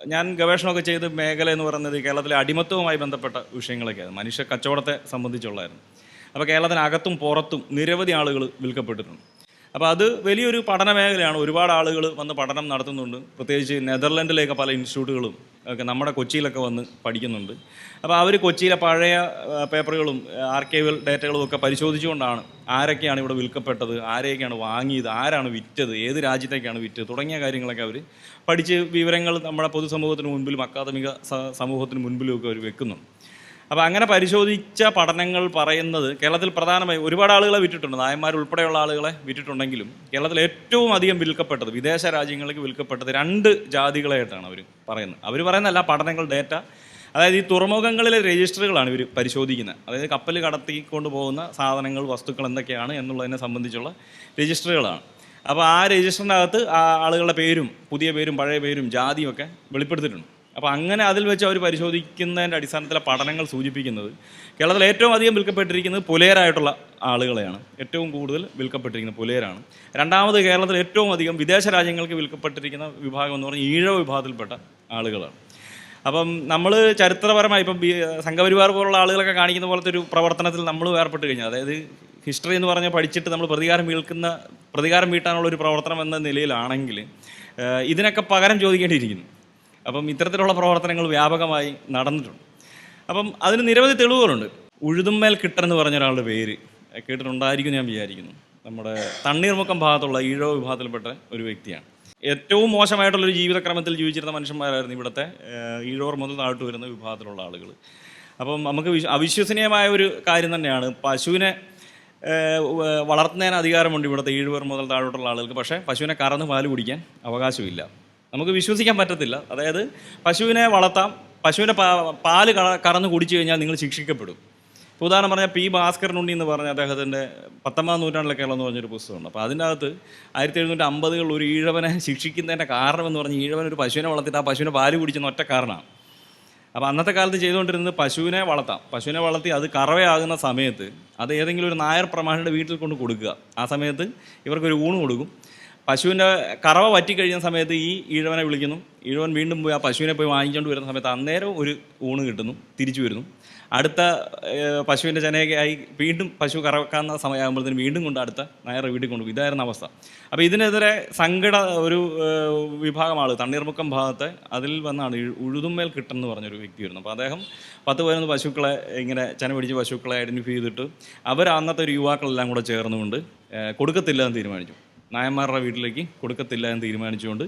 ഞാൻ ഗവേഷണമൊക്കെ ചെയ്ത് മേഖല എന്ന് പറയുന്നത് കേരളത്തിലെ അടിമത്തവുമായി ബന്ധപ്പെട്ട വിഷയങ്ങളൊക്കെയാണ് മനുഷ്യ കച്ചവടത്തെ സംബന്ധിച്ചുള്ളായിരുന്നു അപ്പോൾ കേരളത്തിനകത്തും പുറത്തും നിരവധി ആളുകൾ വിൽക്കപ്പെട്ടിട്ടുണ്ട്. അപ്പോൾ അത് വലിയൊരു പഠന മേഖലയാണ്. ഒരുപാട് ആളുകൾ വന്ന് പഠനം നടത്തുന്നുണ്ട്. പ്രത്യേകിച്ച് നെതർലൻഡിലേക്ക് പല ഇൻസ്റ്റിറ്റ്യൂട്ടുകളും ഒക്കെ നമ്മുടെ കൊച്ചിയിലൊക്കെ വന്ന് പഠിക്കുന്നുണ്ട്. അപ്പോൾ അവർ കൊച്ചിയിലെ പഴയ പേപ്പറുകളും ആർക്കൈവൽ ഡേറ്റകളും ഒക്കെ പരിശോധിച്ചുകൊണ്ടാണ് ആരൊക്കെയാണ് ഇവിടെ വിൽക്കപ്പെട്ടത് ആരെയൊക്കെയാണ് വാങ്ങിയത് ആരാണ് വിറ്റത് ഏത് രാജ്യത്തേക്കാണ് വിറ്റത് തുടങ്ങിയ കാര്യങ്ങളൊക്കെ അവർ പഠിച്ച് വിവരങ്ങൾ നമ്മുടെ പൊതുസമൂഹത്തിന് മുൻപിലും അക്കാദമിക സമൂഹത്തിന് മുൻപിലും ഒക്കെ അവർ വെക്കുന്നുണ്ട്. അപ്പോൾ അങ്ങനെ പരിശോധിച്ച പഠനങ്ങൾ പറയുന്നത് കേരളത്തിൽ പ്രധാനമായും ഒരുപാട് ആളുകളെ വിറ്റിട്ടുണ്ട് നായന്മാർ ഉൾപ്പെടെയുള്ള ആളുകളെ വിറ്റിട്ടുണ്ടെങ്കിലും കേരളത്തിൽ ഏറ്റവും അധികം വിൽക്കപ്പെട്ടത് വിദേശ രാജ്യങ്ങളിലേക്ക് വിൽക്കപ്പെട്ടത് രണ്ട് ജാതികളായിട്ടാണ് അവർ പറയുന്നത്. അവർ പറയുന്നതല്ല പഠനങ്ങൾ ഡേറ്റ. അതായത് ഈ തുറമുഖങ്ങളിലെ രജിസ്റ്ററുകളാണ് ഇവർ പരിശോധിക്കുന്നത്. അതായത് കപ്പൽ കടത്തിക്കൊണ്ട് പോകുന്ന സാധനങ്ങൾ വസ്തുക്കൾ എന്തൊക്കെയാണ് എന്നുള്ളതിനെ സംബന്ധിച്ചുള്ള രജിസ്റ്ററുകളാണ്. അപ്പോൾ ആ രജിസ്റ്ററിനകത്ത് ആ ആളുകളുടെ പേരും പുതിയ പേരും പഴയ പേരും ജാതിയും ഒക്കെ വെളിപ്പെടുത്തിയിട്ടുണ്ട്. അപ്പോൾ അങ്ങനെ അതിൽ വെച്ച് അവർ പരിശോധിക്കുന്നതിന്റെ അടിസ്ഥാനത്തിലെ പഠനങ്ങൾ സൂചിപ്പിക്കുന്നത്. കേരളത്തിൽ ഏറ്റവും അധികം വിൽക്കപ്പെട്ടിരിക്കുന്നത് പുലേരായിട്ടുള്ള ആളുകളെയാണ്. ഏറ്റവും കൂടുതൽ വിൽക്കപ്പെട്ടിരിക്കുന്നത് പുലേരാണ് രണ്ടാമത് കേരളത്തിൽ ഏറ്റവും അധികം വിദേശ രാജ്യങ്ങൾക്ക് വിൽക്കപ്പെട്ടിരിക്കുന്ന വിഭാഗം എന്ന് പറഞ്ഞാൽ ഈഴവ വിഭാഗത്തിൽപ്പെട്ട ആളുകളാണ്. അപ്പം നമ്മൾ ചരിത്രപരമായി ഇപ്പം സംഘപരിവാർ പോലുള്ള ആളുകളൊക്കെ കാണിക്കുന്ന പോലത്തെ ഒരു പ്രവർത്തനത്തിൽ നമ്മൾ ഏർപ്പെട്ട് കഴിഞ്ഞാൽ അതായത് ഹിസ്റ്ററി എന്ന് പറഞ്ഞാൽ പഠിച്ചിട്ട് നമ്മൾ പ്രതികാരം വീൾക്കുന്ന പ്രതികാരം വീട്ടാനുള്ള ഒരു പ്രവർത്തനം എന്ന നിലയിലാണെങ്കിൽ ഇതിനൊക്കെ പകരം ചോദിക്കേണ്ടിയിരിക്കുന്നു. അപ്പം ഇത്തരത്തിലുള്ള പ്രവർത്തനങ്ങൾ വ്യാപകമായി നടന്നിട്ടുണ്ട്. അപ്പം അതിന് നിരവധി തെളിവുകളുണ്ട്. ഉഴുതുമ്മേൽ കിട്ടൻ എന്ന് പറഞ്ഞ ഒരാളുടെ പേര് കേട്ടിട്ടുണ്ടായിരിക്കും ഞാൻ വിചാരിക്കുന്നു. നമ്മുടെ തണ്ണീർമുക്കം ഭാഗത്തുള്ള ഈഴോ വിഭാഗത്തിൽപ്പെട്ട ഒരു വ്യക്തിയാണ്. ഏറ്റവും മോശമായിട്ടുള്ളൊരു ജീവിതക്രമത്തിൽ ജീവിച്ചിരുന്ന മനുഷ്യന്മാരായിരുന്നു ഇവിടുത്തെ ഈഴോർ മുതൽ താഴ്ത്തു വരുന്ന വിഭാഗത്തിലുള്ള ആളുകൾ അപ്പം നമുക്ക് വിശ്വ- അവിശ്വസനീയമായ ഒരു കാര്യം തന്നെയാണ് പശുവിനെ വളർത്തുന്നതിന് അധികാരമുണ്ട് ഇവിടുത്തെ ഈഴുവർ മുതൽ താഴോട്ടുള്ള ആളുകൾക്ക്. പക്ഷേ പശുവിനെ കറന്ന് പാൽ കുടിക്കാൻ അവകാശമില്ല. നമുക്ക് വിശ്വസിക്കാൻ പറ്റത്തില്ല. അതായത് പശുവിനെ വളർത്താം പാൽ പാൽ കറന്ന് കുടിച്ചു കഴിഞ്ഞാൽ നിങ്ങൾ ശിക്ഷിക്കപ്പെടും. ഇപ്പോൾ ഉദാഹരണം പറഞ്ഞാൽ പി ഭാസ്കരനുണ്ണി എന്ന് പറഞ്ഞ അദ്ദേഹത്തിന്റെ പത്തൊമ്പതാം നൂറ്റാണ്ടിലെ കേരളം എന്ന് പറഞ്ഞൊരു പുസ്തകമുണ്ട്. അപ്പോൾ അതിന്റെ അകത്ത് ആയിരത്തി എഴുന്നൂറ്റി അമ്പതുകളിൽ ഒരു ഈഴവനെ ശിക്ഷിക്കുന്നതിന്റെ കാരണം എന്ന് പറഞ്ഞാൽ ഈഴവൻ ഒരു പശുവിനെ വളർത്തിയിട്ട് ആ പശുവിനെ പാൽ കുടിച്ചെന്ന ഒറ്റ കാരണമാണ്. അപ്പോൾ അന്നത്തെ കാലത്ത് ചെയ്തുകൊണ്ടിരുന്നത് പശുവിനെ വളർത്താം. പശുവിനെ വളർത്തി അത് കറവയാകുന്ന സമയത്ത് അത് ഏതെങ്കിലും ഒരു നായർ പ്രമാണിയുടെ വീട്ടിൽ കൊണ്ട് കൊടുക്കുക. ആ സമയത്ത് ഇവർക്കൊരു ഊണ് കൊടുക്കും. പശുവിന്റെ കറവ വറ്റിക്കഴിഞ്ഞ സമയത്ത് ഈ ഈഴവനെ വിളിക്കുന്നു. ഈഴവൻ വീണ്ടും പോയി ആ പശുവിനെ പോയി വാങ്ങിച്ചുകൊണ്ട് വരുന്ന സമയത്ത് അന്നേരം ഒരു ഊണ് കിട്ടുന്നു തിരിച്ചു വരുന്നു. അടുത്ത പശുവിന്റെ ചെനയൊക്കെ ആയി വീണ്ടും പശു കറക്കാവുന്ന സമയമാകുമ്പോഴത്തേന് വീണ്ടും കൊണ്ട് അടുത്ത നേരെ വീട്ടിൽ കൊണ്ടുപോകും. ഇതായിരുന്നു അവസ്ഥ. അപ്പോൾ ഇതിനെതിരെ സങ്കട ഒരു വിഭാഗമാണ് വിഭാഗം തണ്ണീർമുക്കം ഭാഗത്തെ അതിൽ വന്നാണ് ഉഴുതുമേൽ എന്ന് പറഞ്ഞൊരു വ്യക്തി വരുന്നത് അപ്പോൾ അദ്ദേഹം പത്ത് പതിനൊന്ന് പശുക്കളെ ഇങ്ങനെ ചെന പിടിച്ച് പശുക്കളെ ഐഡന്റിഫൈ ചെയ്തിട്ട് അവർ അന്നത്തെ ഒരു യുവാക്കളെല്ലാം കൂടെ ചേർന്നുകൊണ്ട് കൊടുക്കത്തില്ല എന്ന് തീരുമാനിച്ചു. നായന്മാരുടെ വീട്ടിലേക്ക് കൊടുക്കത്തില്ല എന്ന് തീരുമാനിച്ചുകൊണ്ട്.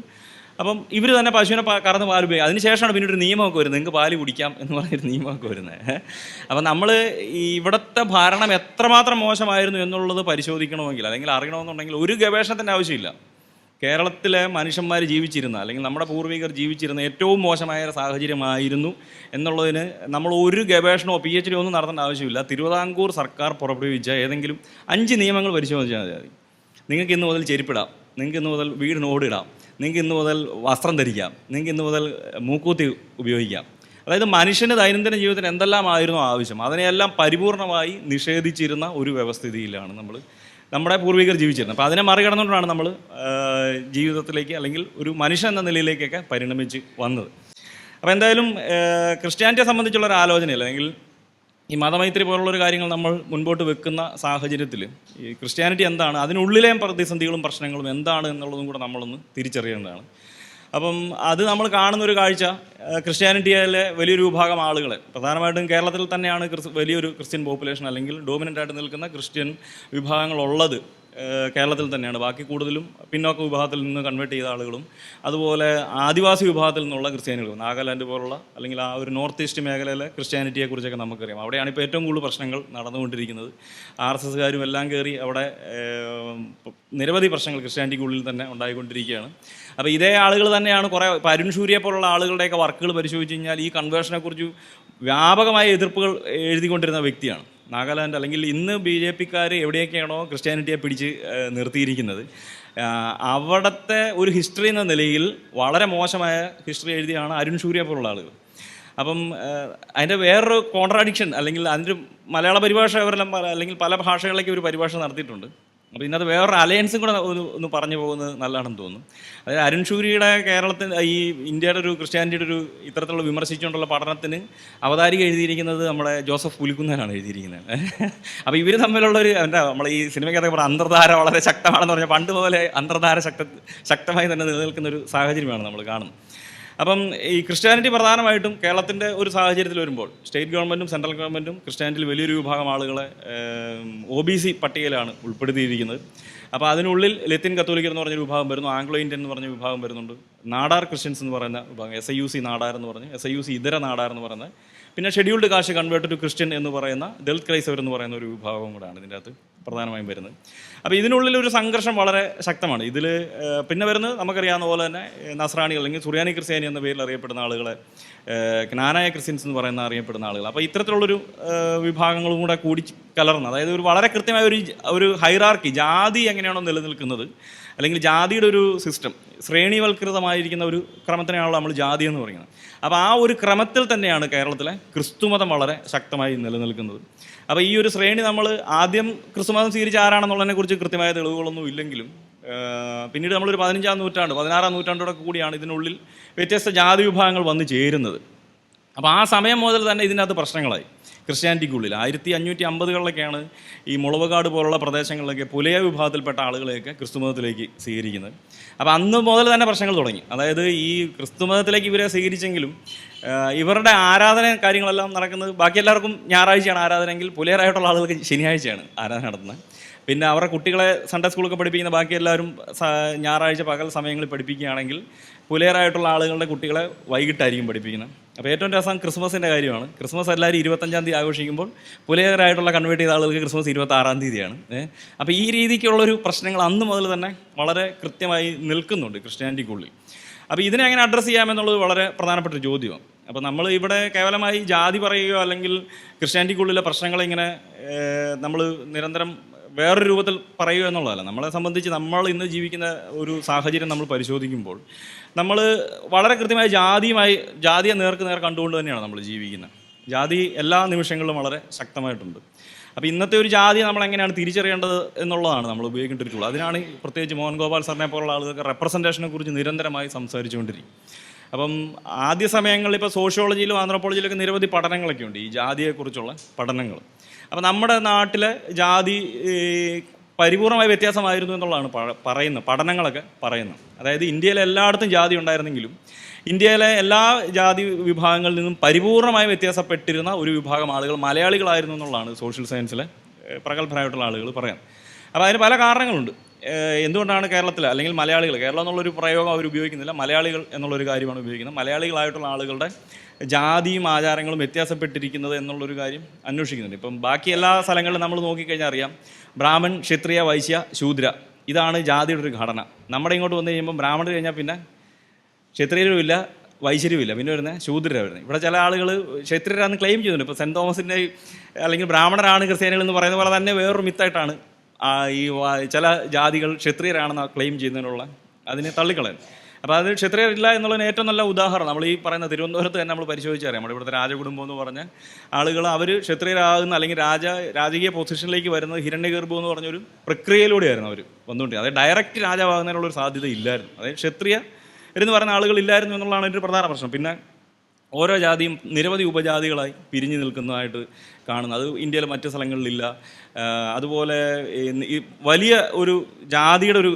അപ്പം ഇവർ തന്നെ പശുവിനെ കറന്ന് പാൽ ഉപയോഗിക്കും. അതിനുശേഷമാണ് പിന്നീട് ഒരു നിയമമൊക്കെ വരുന്നത്. നിങ്ങൾക്ക് പാൽ കുടിക്കാം എന്ന് പറഞ്ഞൊരു നിയമമൊക്കെ വരുന്നത്. അപ്പം നമ്മൾ ഇവിടുത്തെ ഭരണം എത്രമാത്രം മോശമായിരുന്നു എന്നുള്ളത് പരിശോധിക്കണമെങ്കിൽ അല്ലെങ്കിൽ അറിയണമെന്നുണ്ടെങ്കിൽ ഒരു ഗവേഷണത്തിന്റെ ആവശ്യമില്ല. കേരളത്തിലെ മനുഷ്യന്മാർ ജീവിച്ചിരുന്ന അല്ലെങ്കിൽ നമ്മുടെ പൂർവികർ ജീവിച്ചിരുന്ന ഏറ്റവും മോശമായ സാഹചര്യമായിരുന്നു എന്നുള്ളതിന് നമ്മൾ ഒരു ഗവേഷണമോ പി എച്ച് ഡി ഒന്നും നടത്തേണ്ട ആവശ്യമില്ല. തിരുവിതാംകൂർ സർക്കാർ പുറപ്പെടുവിച്ച ഏതെങ്കിലും അഞ്ച് നിയമങ്ങൾ പരിശോധിച്ചാൽ മതി. നിങ്ങൾക്ക് ഇന്ന് മുതൽ ചെരുപ്പിടാം. നിങ്ങൾക്ക് ഇന്ന് മുതൽ വീടിന് ഓടിടാം. നിങ്ങൾക്ക് ഇന്ന് മുതൽ വസ്ത്രം ധരിക്കാം. നിങ്ങൾക്ക് ഇന്ന് മുതൽ മൂക്കൂത്തി ഉപയോഗിക്കാം. അതായത് മനുഷ്യന്റെ ദൈനംദിന ജീവിതത്തിന് എന്തെല്ലാം ആയിരുന്നു ആവശ്യം? അതിനെയെല്ലാം പരിപൂർണമായി നിഷേധിച്ചിരുന്ന ഒരു വ്യവസ്ഥിതിയിലാണ് നമ്മൾ നമ്മുടെ പൂർവികർ ജീവിച്ചിരുന്നത്. അപ്പോൾ അതിനെ മറികടന്നുകൊണ്ടാണ് നമ്മൾ ജീവിതത്തിലേക്ക് അല്ലെങ്കിൽ ഒരു മനുഷ്യൻ എന്ന നിലയിലേക്കൊക്കെ പരിണമിച്ച് വന്നത്. അപ്പോൾ എന്തായാലും ക്രിസ്ത്യാനിറ്റിയെ സംബന്ധിച്ചുള്ള ഒരു ആലോചനയില്ല. അല്ലെങ്കിൽ ഈ മതമൈത്രി പോലുള്ള ഒരു കാര്യങ്ങൾ നമ്മൾ മുൻപോട്ട് വെക്കുന്ന സാഹചര്യത്തിൽ ഈ ക്രിസ്ത്യാനിറ്റി എന്താണ് അതിനുള്ളിലെ പ്രതിസന്ധികളും പ്രശ്നങ്ങളും എന്താണ് എന്നുള്ളതും കൂടെ നമ്മളൊന്ന് തിരിച്ചറിയേണ്ടതാണ്. അപ്പം അത് നമ്മൾ കാണുന്ന ഒരു കാഴ്ച ക്രിസ്ത്യാനിറ്റിയിലെ വലിയൊരു വിഭാഗം ആളുകളെ. പ്രധാനമായിട്ടും കേരളത്തിൽ തന്നെയാണ് വലിയൊരു ക്രിസ്ത്യൻ പോപ്പുലേഷൻ അല്ലെങ്കിൽ ഡോമിനന്റ് ആയിട്ട് നിൽക്കുന്ന ക്രിസ്ത്യൻ വിഭാഗങ്ങളുള്ളത്. കേരളത്തിൽ തന്നെയാണ്. ബാക്കി കൂടുതലും പിന്നോക്ക വിഭാഗത്തിൽ നിന്ന് കൺവേർട്ട് ചെയ്ത ആളുകളും അതുപോലെ ആദിവാസി വിഭാഗത്തിൽ നിന്നുള്ള ക്രിസ്ത്യാനികളും നാഗാലാൻഡ് പോലുള്ള അല്ലെങ്കിൽ ആ ഒരു നോർത്ത് ഈസ്റ്റ് മേഖലയിലെ ക്രിസ്ത്യാനിറ്റിയെക്കുറിച്ചൊക്കെ നമുക്കറിയാം. അവിടെയാണ് ഇപ്പോൾ ഏറ്റവും കൂടുതൽ പ്രശ്നങ്ങൾ നടന്നുകൊണ്ടിരിക്കുന്നത്. ആർ എസ് എസ്കാരും എല്ലാം കയറി അവിടെ നിരവധി പ്രശ്നങ്ങൾ ക്രിസ്ത്യാനിറ്റിക്കുള്ളിൽ തന്നെ ഉണ്ടായിക്കൊണ്ടിരിക്കുകയാണ്. അപ്പോൾ ഇതേ ആളുകൾ തന്നെയാണ് കുറേ ഇപ്പോൾ പോലുള്ള ആളുകളുടെയൊക്കെ വർക്കുകൾ പരിശോധിച്ച് കഴിഞ്ഞാൽ ഈ കൺവേർഷനെക്കുറിച്ച് വ്യാപകമായ എതിർപ്പുകൾ എഴുതിക്കൊണ്ടിരുന്ന വ്യക്തിയാണ്. നാഗാലാൻഡ് അല്ലെങ്കിൽ ഇന്ന് ബി ജെ പിക്കാർ എവിടെയൊക്കെയാണോ ക്രിസ്ത്യാനിറ്റിയെ പിടിച്ച് നിർത്തിയിരിക്കുന്നത്. അവിടുത്തെ ഒരു ഹിസ്റ്ററി എന്ന നിലയിൽ വളരെ മോശമായ ഹിസ്റ്ററി എഴുതിയാണ് അരുൺ സൂര്യ പോലുള്ള ആളുകൾ. അപ്പം അതിന്റെ വേറൊരു കോൺട്രാഡിക്ഷൻ അല്ലെങ്കിൽ അതിന്റെ മലയാള പരിഭാഷ അവരെല്ലാം അല്ലെങ്കിൽ പല ഭാഷകളിലേക്ക് ഒരു പരിഭാഷ നടത്തിയിട്ടുണ്ട്. അപ്പോൾ ഇതിനകത്ത് വേറൊരു അലയൻസും കൂടെ ഒന്ന് ഒന്ന് പറഞ്ഞു പോകുന്നത് നല്ലതാണെന്ന് തോന്നുന്നു. അതായത് അരുൺ ഷൂരിയുടെ കേരളത്തിൽ ഈ ഇന്ത്യയുടെ ഒരു ക്രിസ്ത്യാനിറ്റിയുടെ ഒരു ഇത്തരത്തിലുള്ള വിമർശിച്ചുകൊണ്ടുള്ള പഠനത്തിന് അവതാരിക എഴുതിയിരിക്കുന്നത് നമ്മുടെ ജോസഫ് പുലിക്കുന്നനാണ് എഴുതിയിരിക്കുന്നത്. അപ്പോൾ ഇവർ തമ്മിലുള്ള ഒരു എന്താ നമ്മൾ ഈ സിനിമയ്ക്കകത്ത് പറഞ്ഞ അന്തർധാര വളരെ ശക്തമാണെന്ന് പറഞ്ഞാൽ പണ്ട് പോലെ അന്തർധാര ശക്ത ശക്തമായി തന്നെ നിലനിൽക്കുന്ന ഒരു സാഹചര്യമാണ് നമ്മൾ കാണുന്നത്. അപ്പം ഈ ക്രിസ്ത്യാനിറ്റി പ്രധാനമായിട്ടും കേരളത്തിന്റെ ഒരു സാഹചര്യത്തിൽ വരുമ്പോൾ സ്റ്റേറ്റ് ഗവൺമെന്റും സെൻട്രൽ ഗവൺമെന്റും ക്രിസ്ത്യാനിറ്റിയിൽ വലിയൊരു വിഭാഗം ആളുകളെ ഒ ബി സി പട്ടികയിലാണ് ഉൾപ്പെടുത്തിയിരിക്കുന്നത്. അപ്പോൾ അതിനുള്ളിൽ ലത്തിൻ കത്തോലിക്കർ എന്ന് പറഞ്ഞ വിഭാഗം വരുന്നു ആംഗ്ലോ ഇന്ത്യൻ എന്ന് പറഞ്ഞ വിഭാഗം വരുന്നുണ്ട് നാടാർ ക്രിസ്ത്യൻസ് എന്ന് പറയുന്ന വിഭാഗം S I U C Nadar എന്ന് പറഞ്ഞ് എസ് ഐ യു സി ഇതര നാടാർ എന്ന് പറയുന്നത് പിന്നെ scheduled caste convert to Christian എന്ന് പറയുന്ന ദളിത് ക്രൈസ്തവർ എന്ന് പറയുന്ന ഒരു വിഭാഗം കൂടെയാണ് ഇതിന്റെ അകത്ത് പ്രധാനമായും വരുന്നത്. അപ്പോൾ ഇതിനുള്ളിൽ ഒരു സംഘർഷം വളരെ ശക്തമാണ്. ഇതിൽ പിന്നെ വരുന്നത് നമുക്കറിയാവുന്ന പോലെ തന്നെ നസ്രാണികൾ അല്ലെങ്കിൽ സുറിയാനി ക്രിസ്ത്യാനി എന്ന പേരിൽ അറിയപ്പെടുന്ന ആളുകളെ ജ്ഞാനായ ക്രിസ്ത്യൻസ് എന്ന് പറയുന്ന അറിയപ്പെടുന്ന ആളുകൾ. അപ്പോൾ ഇത്തരത്തിലുള്ളൊരു വിഭാഗങ്ങളും കൂടെ കൂടി കലർന്ന് അതായത് ഒരു വളരെ കൃത്യമായ ഒരു ഒരു ഹൈറാർക്കി ജാതി എങ്ങനെയാണോ നിലനിൽക്കുന്നത് അല്ലെങ്കിൽ ജാതിയുടെ ഒരു സിസ്റ്റം ശ്രേണിവൽകൃതമായിരിക്കുന്ന ഒരു ക്രമത്തിനാണല്ലോ നമ്മൾ ജാതി എന്ന് പറയുന്നത്. അപ്പോൾ ആ ഒരു ക്രമത്തിൽ തന്നെയാണ് കേരളത്തിലെ ക്രിസ്തുമതം വളരെ ശക്തമായി നിലനിൽക്കുന്നത്. അപ്പോൾ ഈ ഒരു ശ്രേണി നമ്മൾ ആദ്യം ക്രിസ്തുമതം സ്വീകരിച്ച ആരാണെന്നുള്ളതിനെ കുറിച്ച് കൃത്യമായ തെളിവുകളൊന്നും ഇല്ലെങ്കിലും പിന്നീട് നമ്മളൊരു പതിനഞ്ചാം നൂറ്റാണ്ട് പതിനാറാം നൂറ്റാണ്ടോടെ കൂടിയാണ് ഇതിനുള്ളിൽ വ്യത്യസ്ത ജാതി വിഭാഗങ്ങൾ വന്നു ചേരുന്നത്. അപ്പോൾ ആ സമയം മുതൽ തന്നെ ഇതിനകത്ത് പ്രശ്നങ്ങളായി. ക്രിസ്ത്യാനിറ്റിക്കുള്ളിൽ ആയിരത്തി അഞ്ഞൂറ്റി അമ്പതുകളിലൊക്കെയാണ് ഈ മുളവുകാട് പോലുള്ള പ്രദേശങ്ങളിലൊക്കെ പുലയ വിഭാഗത്തിൽപ്പെട്ട ആളുകളെയൊക്കെ ക്രിസ്തുമതത്തിലേക്ക് സ്വീകരിക്കുന്നത്. അപ്പോൾ അന്ന് മുതൽ തന്നെ പ്രശ്നങ്ങൾ തുടങ്ങി. അതായത് ഈ ക്രിസ്തുമതത്തിലേക്ക് ഇവരെ സ്വീകരിച്ചെങ്കിലും ഇവരുടെ ആരാധന കാര്യങ്ങളെല്ലാം നടക്കുന്നത് ബാക്കി എല്ലാവർക്കും ഞായറാഴ്ചയാണ് ആരാധനയെങ്കിൽ പുലയറായിട്ടുള്ള ആളുകൾക്ക് ശനിയാഴ്ചയാണ് ആരാധന നടത്തുന്നത്. പിന്നെ അവരുടെ കുട്ടികളെ സൺഡേ സ്കൂളൊക്കെ പഠിപ്പിക്കുന്ന ബാക്കി എല്ലാവരും ഞായറാഴ്ച പകൽ സമയങ്ങളിൽ പഠിപ്പിക്കുകയാണെങ്കിൽ പുലയറായിട്ടുള്ള ആളുകളുടെ കുട്ടികളെ വൈകിട്ടായിരിക്കും പഠിപ്പിക്കുന്നത്. അപ്പോൾ ഏറ്റവും രസം ക്രിസ്മസിന്റെ കാര്യമാണ്. ക്രിസ്മസ് എല്ലാവരും ഇരുപത്തഞ്ചാം തീയതി ആഘോഷിക്കുമ്പോൾ പുലയരായിട്ടുള്ള കൺവേർട്ട് ചെയ്ത ആളുകൾക്ക് ക്രിസ്മസ് ഇരുപത്തി ആറാം തീയതിയാണ് അപ്പോൾ ഈ രീതിക്കുള്ളൊരു പ്രശ്നങ്ങൾ അന്ന് മുതൽ തന്നെ വളരെ കൃത്യമായി നിൽക്കുന്നുണ്ട് ക്രിസ്ത്യാനിറ്റിക്കുള്ളിൽ അപ്പോൾ ഇതിനെ എങ്ങനെ അഡ്രസ്സ് ചെയ്യാമെന്നുള്ളത് വളരെ പ്രധാനപ്പെട്ട ഒരു ചോദ്യമാണ്. അപ്പോൾ നമ്മൾ ഇവിടെ കേവലമായി ജാതി പറയുകയോ അല്ലെങ്കിൽ ക്രിസ്ത്യാനിറ്റിക്കുള്ളിലെ പ്രശ്നങ്ങളെ ഇങ്ങനെ നമ്മൾ നിരന്തരം വേറൊരു രൂപത്തിൽ പറയുക എന്നുള്ളതല്ല. നമ്മളെ സംബന്ധിച്ച് നമ്മൾ ഇന്ന് ജീവിക്കുന്ന ഒരു സാഹചര്യം നമ്മൾ പരിശോധിക്കുമ്പോൾ നമ്മൾ വളരെ കൃത്യമായ ജാതിയുമായി ജാതിയെ നേർക്ക് നേർ കണ്ടുകൊണ്ട് തന്നെയാണ് നമ്മൾ ജീവിക്കുന്നത്. ജാതി എല്ലാ നിമിഷങ്ങളിലും വളരെ ശക്തമായിട്ടുണ്ട്. അപ്പോൾ ഇന്നത്തെ ഒരു ജാതി നമ്മൾ എങ്ങനെയാണ് തിരിച്ചറിയേണ്ടത് എന്നുള്ളതാണ് നമ്മൾ ഉപയോഗിക്കേണ്ടിട്ടുള്ളത് അതിനാണ് പ്രത്യേകിച്ച് മോഹൻ ഗോപാൽ സാറിനെ പോലുള്ള ആളുകൾക്ക് റെപ്രസെന്റേഷനെ കുറിച്ച് നിരന്തരമായി സംസാരിച്ചുകൊണ്ടിരിക്കും അപ്പം ആദ്യ സമയങ്ങളിൽ ഇപ്പോൾ സോഷ്യോളജിയിലും ആന്ത്രോപോളജിയിലൊക്കെ നിരവധി പഠനങ്ങളൊക്കെ ഉണ്ട് ഈ ജാതിയെക്കുറിച്ചുള്ള പഠനങ്ങൾ അപ്പോൾ നമ്മുടെ നാട്ടിലെ ജാതി പരിപൂർണമായ വ്യത്യാസമായിരുന്നു എന്നുള്ളതാണ് പറയുന്നത് പഠനങ്ങളൊക്കെ പറയുന്നത്. അതായത് ഇന്ത്യയിലെ എല്ലായിടത്തും ജാതി ഉണ്ടായിരുന്നെങ്കിലും ഇന്ത്യയിലെ എല്ലാ ജാതി വിഭാഗങ്ങളിൽ നിന്നും പരിപൂർണമായി വ്യത്യാസപ്പെട്ടിരുന്ന ഒരു വിഭാഗം ആളുകൾ മലയാളികളായിരുന്നു എന്നുള്ളതാണ് സോഷ്യൽ സയൻസിലെ പ്രഗത്ഭരായിട്ടുള്ള ആളുകൾ പറയാൻ അപ്പോൾ അതിന് പല കാരണങ്ങളുണ്ട്. എന്തുകൊണ്ടാണ് കേരളത്തിൽ അല്ലെങ്കിൽ മലയാളികൾ കേരളം എന്നുള്ളൊരു പ്രയോഗം അവർ ഉപയോഗിക്കുന്നില്ല. മലയാളികൾ എന്നുള്ളൊരു കാര്യമാണ് ഉപയോഗിക്കുന്നത്. മലയാളികളായിട്ടുള്ള ആളുകളുടെ ജാതിയും ആചാരങ്ങളും വ്യത്യാസപ്പെട്ടിരിക്കുന്നത് എന്നുള്ളൊരു കാര്യം അന്വേഷിക്കുന്നുണ്ട്. ഇപ്പം ബാക്കി എല്ലാ സ്ഥലങ്ങളിലും നമ്മൾ നോക്കിക്കഴിഞ്ഞാൽ അറിയാം. ബ്രാഹ്മൺ ക്ഷത്രിയ വൈശ്യ ശൂദ്ര ഇതാണ് ജാതിയുടെ ഒരു ഘടന. നമ്മുടെ ഇങ്ങോട്ട് വന്നു കഴിയുമ്പോൾ ബ്രാഹ്മണർ കഴിഞ്ഞാൽ പിന്നെ ക്ഷത്രിയരും ഇല്ല വൈശ്യരും ഇല്ല. പിന്നെ വരുന്നത് ശൂദ്രരാണ് വരുന്നത് ഇവിടെ ചില ആളുകൾ ക്ഷത്രിയരാന്ന് ക്ലെയിം ചെയ്യുന്നുണ്ട്. ഇപ്പോൾ സെന്റ് തോമസിന്റെ അല്ലെങ്കിൽ ബ്രാഹ്മണരാണ് ക്രിസ്ത്യാനികൾ എന്ന് പറയുന്ന പോലെ തന്നെ വേറൊരു മിത്തായിട്ടാണ് ഈ ചില ജാതികൾ ക്ഷത്രിയരാണെന്ന് ക്ലെയിം ചെയ്യുന്നതിനുള്ള അതിനെ തള്ളിക്കളയുന്നു അപ്പോൾ അത് ക്ഷത്രിയരില്ല എന്നുള്ളതിന് ഏറ്റവും നല്ല ഉദാഹരണം. നമ്മൾ ഈ പറയുന്ന തിരുവനന്തപുരത്ത് തന്നെ നമ്മൾ പരിശോധിച്ചറിയാം. നമ്മുടെ ഇവിടുത്തെ രാജകുടുംബം എന്ന് പറഞ്ഞ ആളുകൾ അവർ ക്ഷത്രിയരാകുന്ന അല്ലെങ്കിൽ രാജ രാജകീയ പൊസിഷനിലേക്ക് വരുന്നത് ഹിരണ്യഗർഭം എന്ന് പറഞ്ഞൊരു പ്രക്രിയയിലൂടെയായിരുന്നു അവർ വന്നുകൊണ്ടിരുന്നത് അതായത് ഡയറക്റ്റ് രാജാവാകുന്നതിനുള്ളൊരു സാധ്യത ഇല്ലായിരുന്നു. അതായത് ക്ഷത്രിയ എന്ന് പറയുന്ന ആളുകൾ ഇല്ലായിരുന്നു എന്നുള്ളതാണ് ഒരു പ്രധാന പ്രശ്നം. പിന്നെ ഓരോ ജാതിയും നിരവധി ഉപജാതികളായി പിരിഞ്ഞു നിൽക്കുന്നതായിട്ട് കാണുന്നത് അത് ഇന്ത്യയിലെ മറ്റു സ്ഥലങ്ങളിലില്ല. അതുപോലെ ഈ വലിയ ഒരു ജാതിയുടെ ഒരു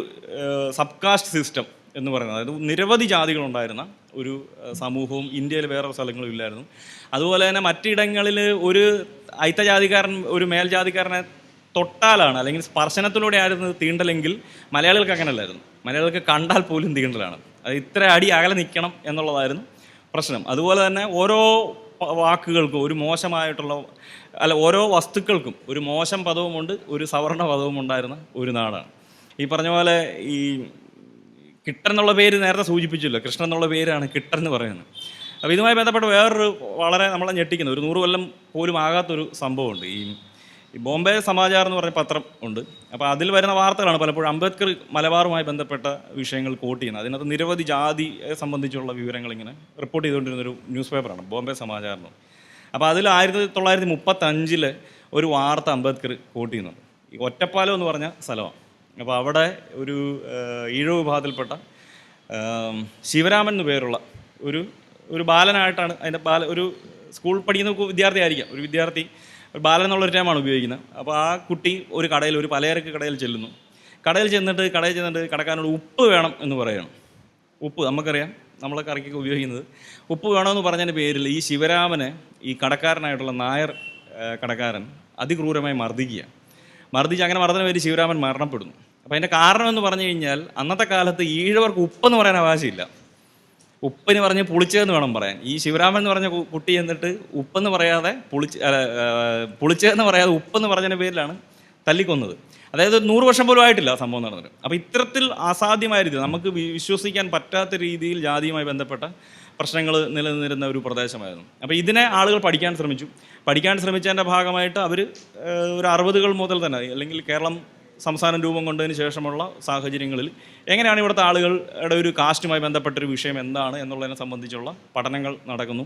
സബ് കാസ്റ്റ് സിസ്റ്റം എന്ന് പറയുന്നത്. അതായത് നിരവധി ജാതികളുണ്ടായിരുന്ന ഒരു സമൂഹവും ഇന്ത്യയിൽ വേറെ സ്ഥലങ്ങളും ഇല്ലായിരുന്നു. അതുപോലെ തന്നെ മറ്റിടങ്ങളിൽ ഒരു അയിത്തജാതിക്കാരൻ ഒരു മേൽജാതിക്കാരനെ തൊട്ടാലാണ് അല്ലെങ്കിൽ സ്പർശനത്തിലൂടെ ആയിരുന്നു തീണ്ടലെങ്കിൽ മലയാളികൾക്ക് അങ്ങനെയല്ലായിരുന്നു മലയാളികൾക്ക് കണ്ടാൽ പോലും തീണ്ടലാണ്. അത് ഇത്ര അടി അകലെ നിൽക്കണം എന്നുള്ളതായിരുന്നു പ്രശ്നം. അതുപോലെ തന്നെ ഓരോ വാക്കുകൾക്കും ഒരു മോശമായിട്ടുള്ള അല്ല ഓരോ വസ്തുക്കൾക്കും ഒരു മോശം പദവുമുണ്ട് ഒരു സവർണ പദവും ഉണ്ടായിരുന്ന ഒരു നാടാണ്. ഈ പറഞ്ഞ പോലെ ഈ കിട്ടൻ എന്നുള്ള പേര് നേരത്തെ സൂചിപ്പിച്ചല്ലോ കൃഷ്ണൻ എന്നുള്ള പേരാണ് കിട്ടൻ എന്ന് പറയുന്നത്. അപ്പോൾ ഇതുമായി ബന്ധപ്പെട്ട് വേറൊരു വളരെ നമ്മളെ ഞെട്ടിക്കുന്ന ഒരു നൂറ് കൊല്ലം പോലും ആകാത്തൊരു സംഭവമുണ്ട്. ഈ ബോംബെ സമാചാർ എന്ന് പറഞ്ഞ പത്രം ഉണ്ട്. അപ്പോൾ അതിൽ വരുന്ന വാർത്തകളാണ് പലപ്പോഴും അംബേദ്കർ മലബാറുമായി ബന്ധപ്പെട്ട വിഷയങ്ങൾ കോട്ട് ചെയ്യുന്നത്. അതിനകത്ത് നിരവധി ജാതിയെ സംബന്ധിച്ചുള്ള വിവരങ്ങൾ ഇങ്ങനെ റിപ്പോർട്ട് ചെയ്തുകൊണ്ടിരുന്ന ഒരു ന്യൂസ് പേപ്പറാണ് ബോംബെ സമാചാരം അപ്പോൾ അതിൽ ആയിരത്തി തൊള്ളായിരത്തി മുപ്പത്തഞ്ചിൽ ഒരു വാർത്ത അംബേദ്കർ കോട്ട് ചെയ്യുന്നുണ്ട്. ഈ ഒറ്റപ്പാലം എന്ന് പറഞ്ഞ സ്ഥലമാണ്. അപ്പോൾ അവിടെ ഒരു ഈഴവ് വിഭാഗത്തിൽപ്പെട്ട ശിവരാമൻ എന്ന് പേരുള്ള ഒരു ഒരു ബാലനായിട്ടാണ് അതിന്റെ ബാല ഒരു സ്കൂൾ പഠിക്കുന്ന വിദ്യാർത്ഥി ആയിരിക്കാം. ഒരു വിദ്യാർത്ഥി ഒരു ബാലൻ എന്നുള്ളൊരു ടൈമാണ് ഉപയോഗിക്കുന്നത്. അപ്പോൾ ആ കുട്ടി ഒരു കടയിൽ ഒരു പലചരക്ക് കടയിൽ ചെല്ലുന്നു. കടയിൽ ചെന്നിട്ട് കടയിൽ ചെന്നിട്ട് കടക്കാരോട് ഉപ്പ് വേണം എന്ന് പറയണം. ഉപ്പ് നമുക്കറിയാം. നമ്മളെ കറിക്കൊക്കെ ഉപയോഗിക്കുന്നത്. ഉപ്പ് വേണമെന്ന് പറഞ്ഞതിന്റെ പേരിൽ ഈ ശിവരാമന് ഈ കടക്കാരനായിട്ടുള്ള നായർ കടക്കാരൻ അതിക്രൂരമായി മർദ്ദിക്കുക മർദ്ദിച്ച് അങ്ങനെ മർദ്ദന പേര് ശിവരാമൻ മരണപ്പെടുന്നു. അപ്പോൾ അതിന്റെ കാരണം എന്ന് പറഞ്ഞു കഴിഞ്ഞാൽ അന്നത്തെ കാലത്ത് ഈഴവർക്ക് ഉപ്പെന്ന് പറയാൻ അവകാശമില്ല. ഉപ്പിന് പറഞ്ഞ് പുളിച്ചതെന്ന് വേണം പറയാൻ. ഈ ശിവരാമൻ എന്ന് പറഞ്ഞ കുട്ടി എന്നിട്ട് ഉപ്പെന്ന് പറയാതെ പുളിച്ച് പുളിച്ചതെന്ന് പറയാതെ ഉപ്പെന്ന് പറഞ്ഞതിന്റെ പേരിലാണ് തല്ലിക്കൊന്നത്. അതായത് നൂറ് വർഷം പോലും ആയിട്ടില്ല ആ സംഭവം നടന്നത് അപ്പോൾ ഇത്തരത്തിൽ അസാധ്യമായ രീതി നമുക്ക് വിശ്വസിക്കാൻ പറ്റാത്ത രീതിയിൽ ജാതിയുമായി ബന്ധപ്പെട്ട പ്രശ്നങ്ങൾ നിലനിന്നിരുന്ന ഒരു പ്രദേശമായിരുന്നു. അപ്പോൾ ഇതിനെ ആളുകൾ പഠിക്കാൻ ശ്രമിച്ചു. പഠിക്കാൻ ശ്രമിച്ചതിന്റെ ഭാഗമായിട്ട് അവർ ഒരു അറുപതുകൾ മുതൽ തന്നെ അല്ലെങ്കിൽ കേരളം സംസ്ഥാനം രൂപം കൊണ്ടതിന് ശേഷമുള്ള സാഹചര്യങ്ങളിൽ എങ്ങനെയാണ് ഇവിടുത്തെ ആളുകളുടെ ഒരു കാസ്റ്റുമായി ബന്ധപ്പെട്ടൊരു വിഷയം എന്താണ് എന്നുള്ളതിനെ സംബന്ധിച്ചുള്ള പഠനങ്ങൾ നടക്കുന്നു.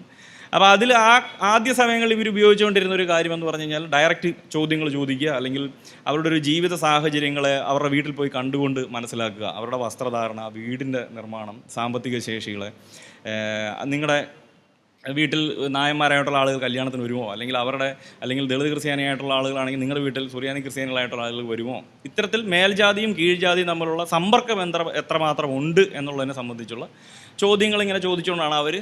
അപ്പോൾ അതിൽ ആ ആദ്യ സമയങ്ങളിൽ ഇവർ ഉപയോഗിച്ചുകൊണ്ടിരുന്ന ഒരു കാര്യം എന്ന് പറഞ്ഞു കഴിഞ്ഞാൽ ഡയറക്റ്റ് ചോദ്യങ്ങൾ ചോദിക്കുക അല്ലെങ്കിൽ അവരുടെ ഒരു ജീവിത സാഹചര്യങ്ങളെ അവരുടെ വീട്ടിൽ പോയി കണ്ടുകൊണ്ട് മനസ്സിലാക്കുക. അവരുടെ വസ്ത്രധാരണ വീടിന്റെ നിർമ്മാണം സാമ്പത്തിക ശേഷികളെ നിങ്ങളുടെ വീട്ടിൽ നായന്മാരായിട്ടുള്ള ആളുകൾ കല്യാണത്തിന് വരുമോ? അല്ലെങ്കിൽ അവരുടെ അല്ലെങ്കിൽ ദളിത് ക്രിസ്ത്യാനിയായിട്ടുള്ള ആളുകളാണെങ്കിൽ നിങ്ങളുടെ വീട്ടിൽ സുറിയാനി ക്രിസ്ത്യാനികളായിട്ടുള്ള ആളുകൾ വരുമോ? ഇത്തരത്തിൽ മേൽജാതിയും കീഴ്ജാതിയും തമ്മിലുള്ള സമ്പർക്കം എത്ര എത്രമാത്രം ഉണ്ട് എന്നുള്ളതിനെ സംബന്ധിച്ചുള്ള ചോദ്യങ്ങൾ ഇങ്ങനെ ചോദിച്ചുകൊണ്ടാണ് അവർ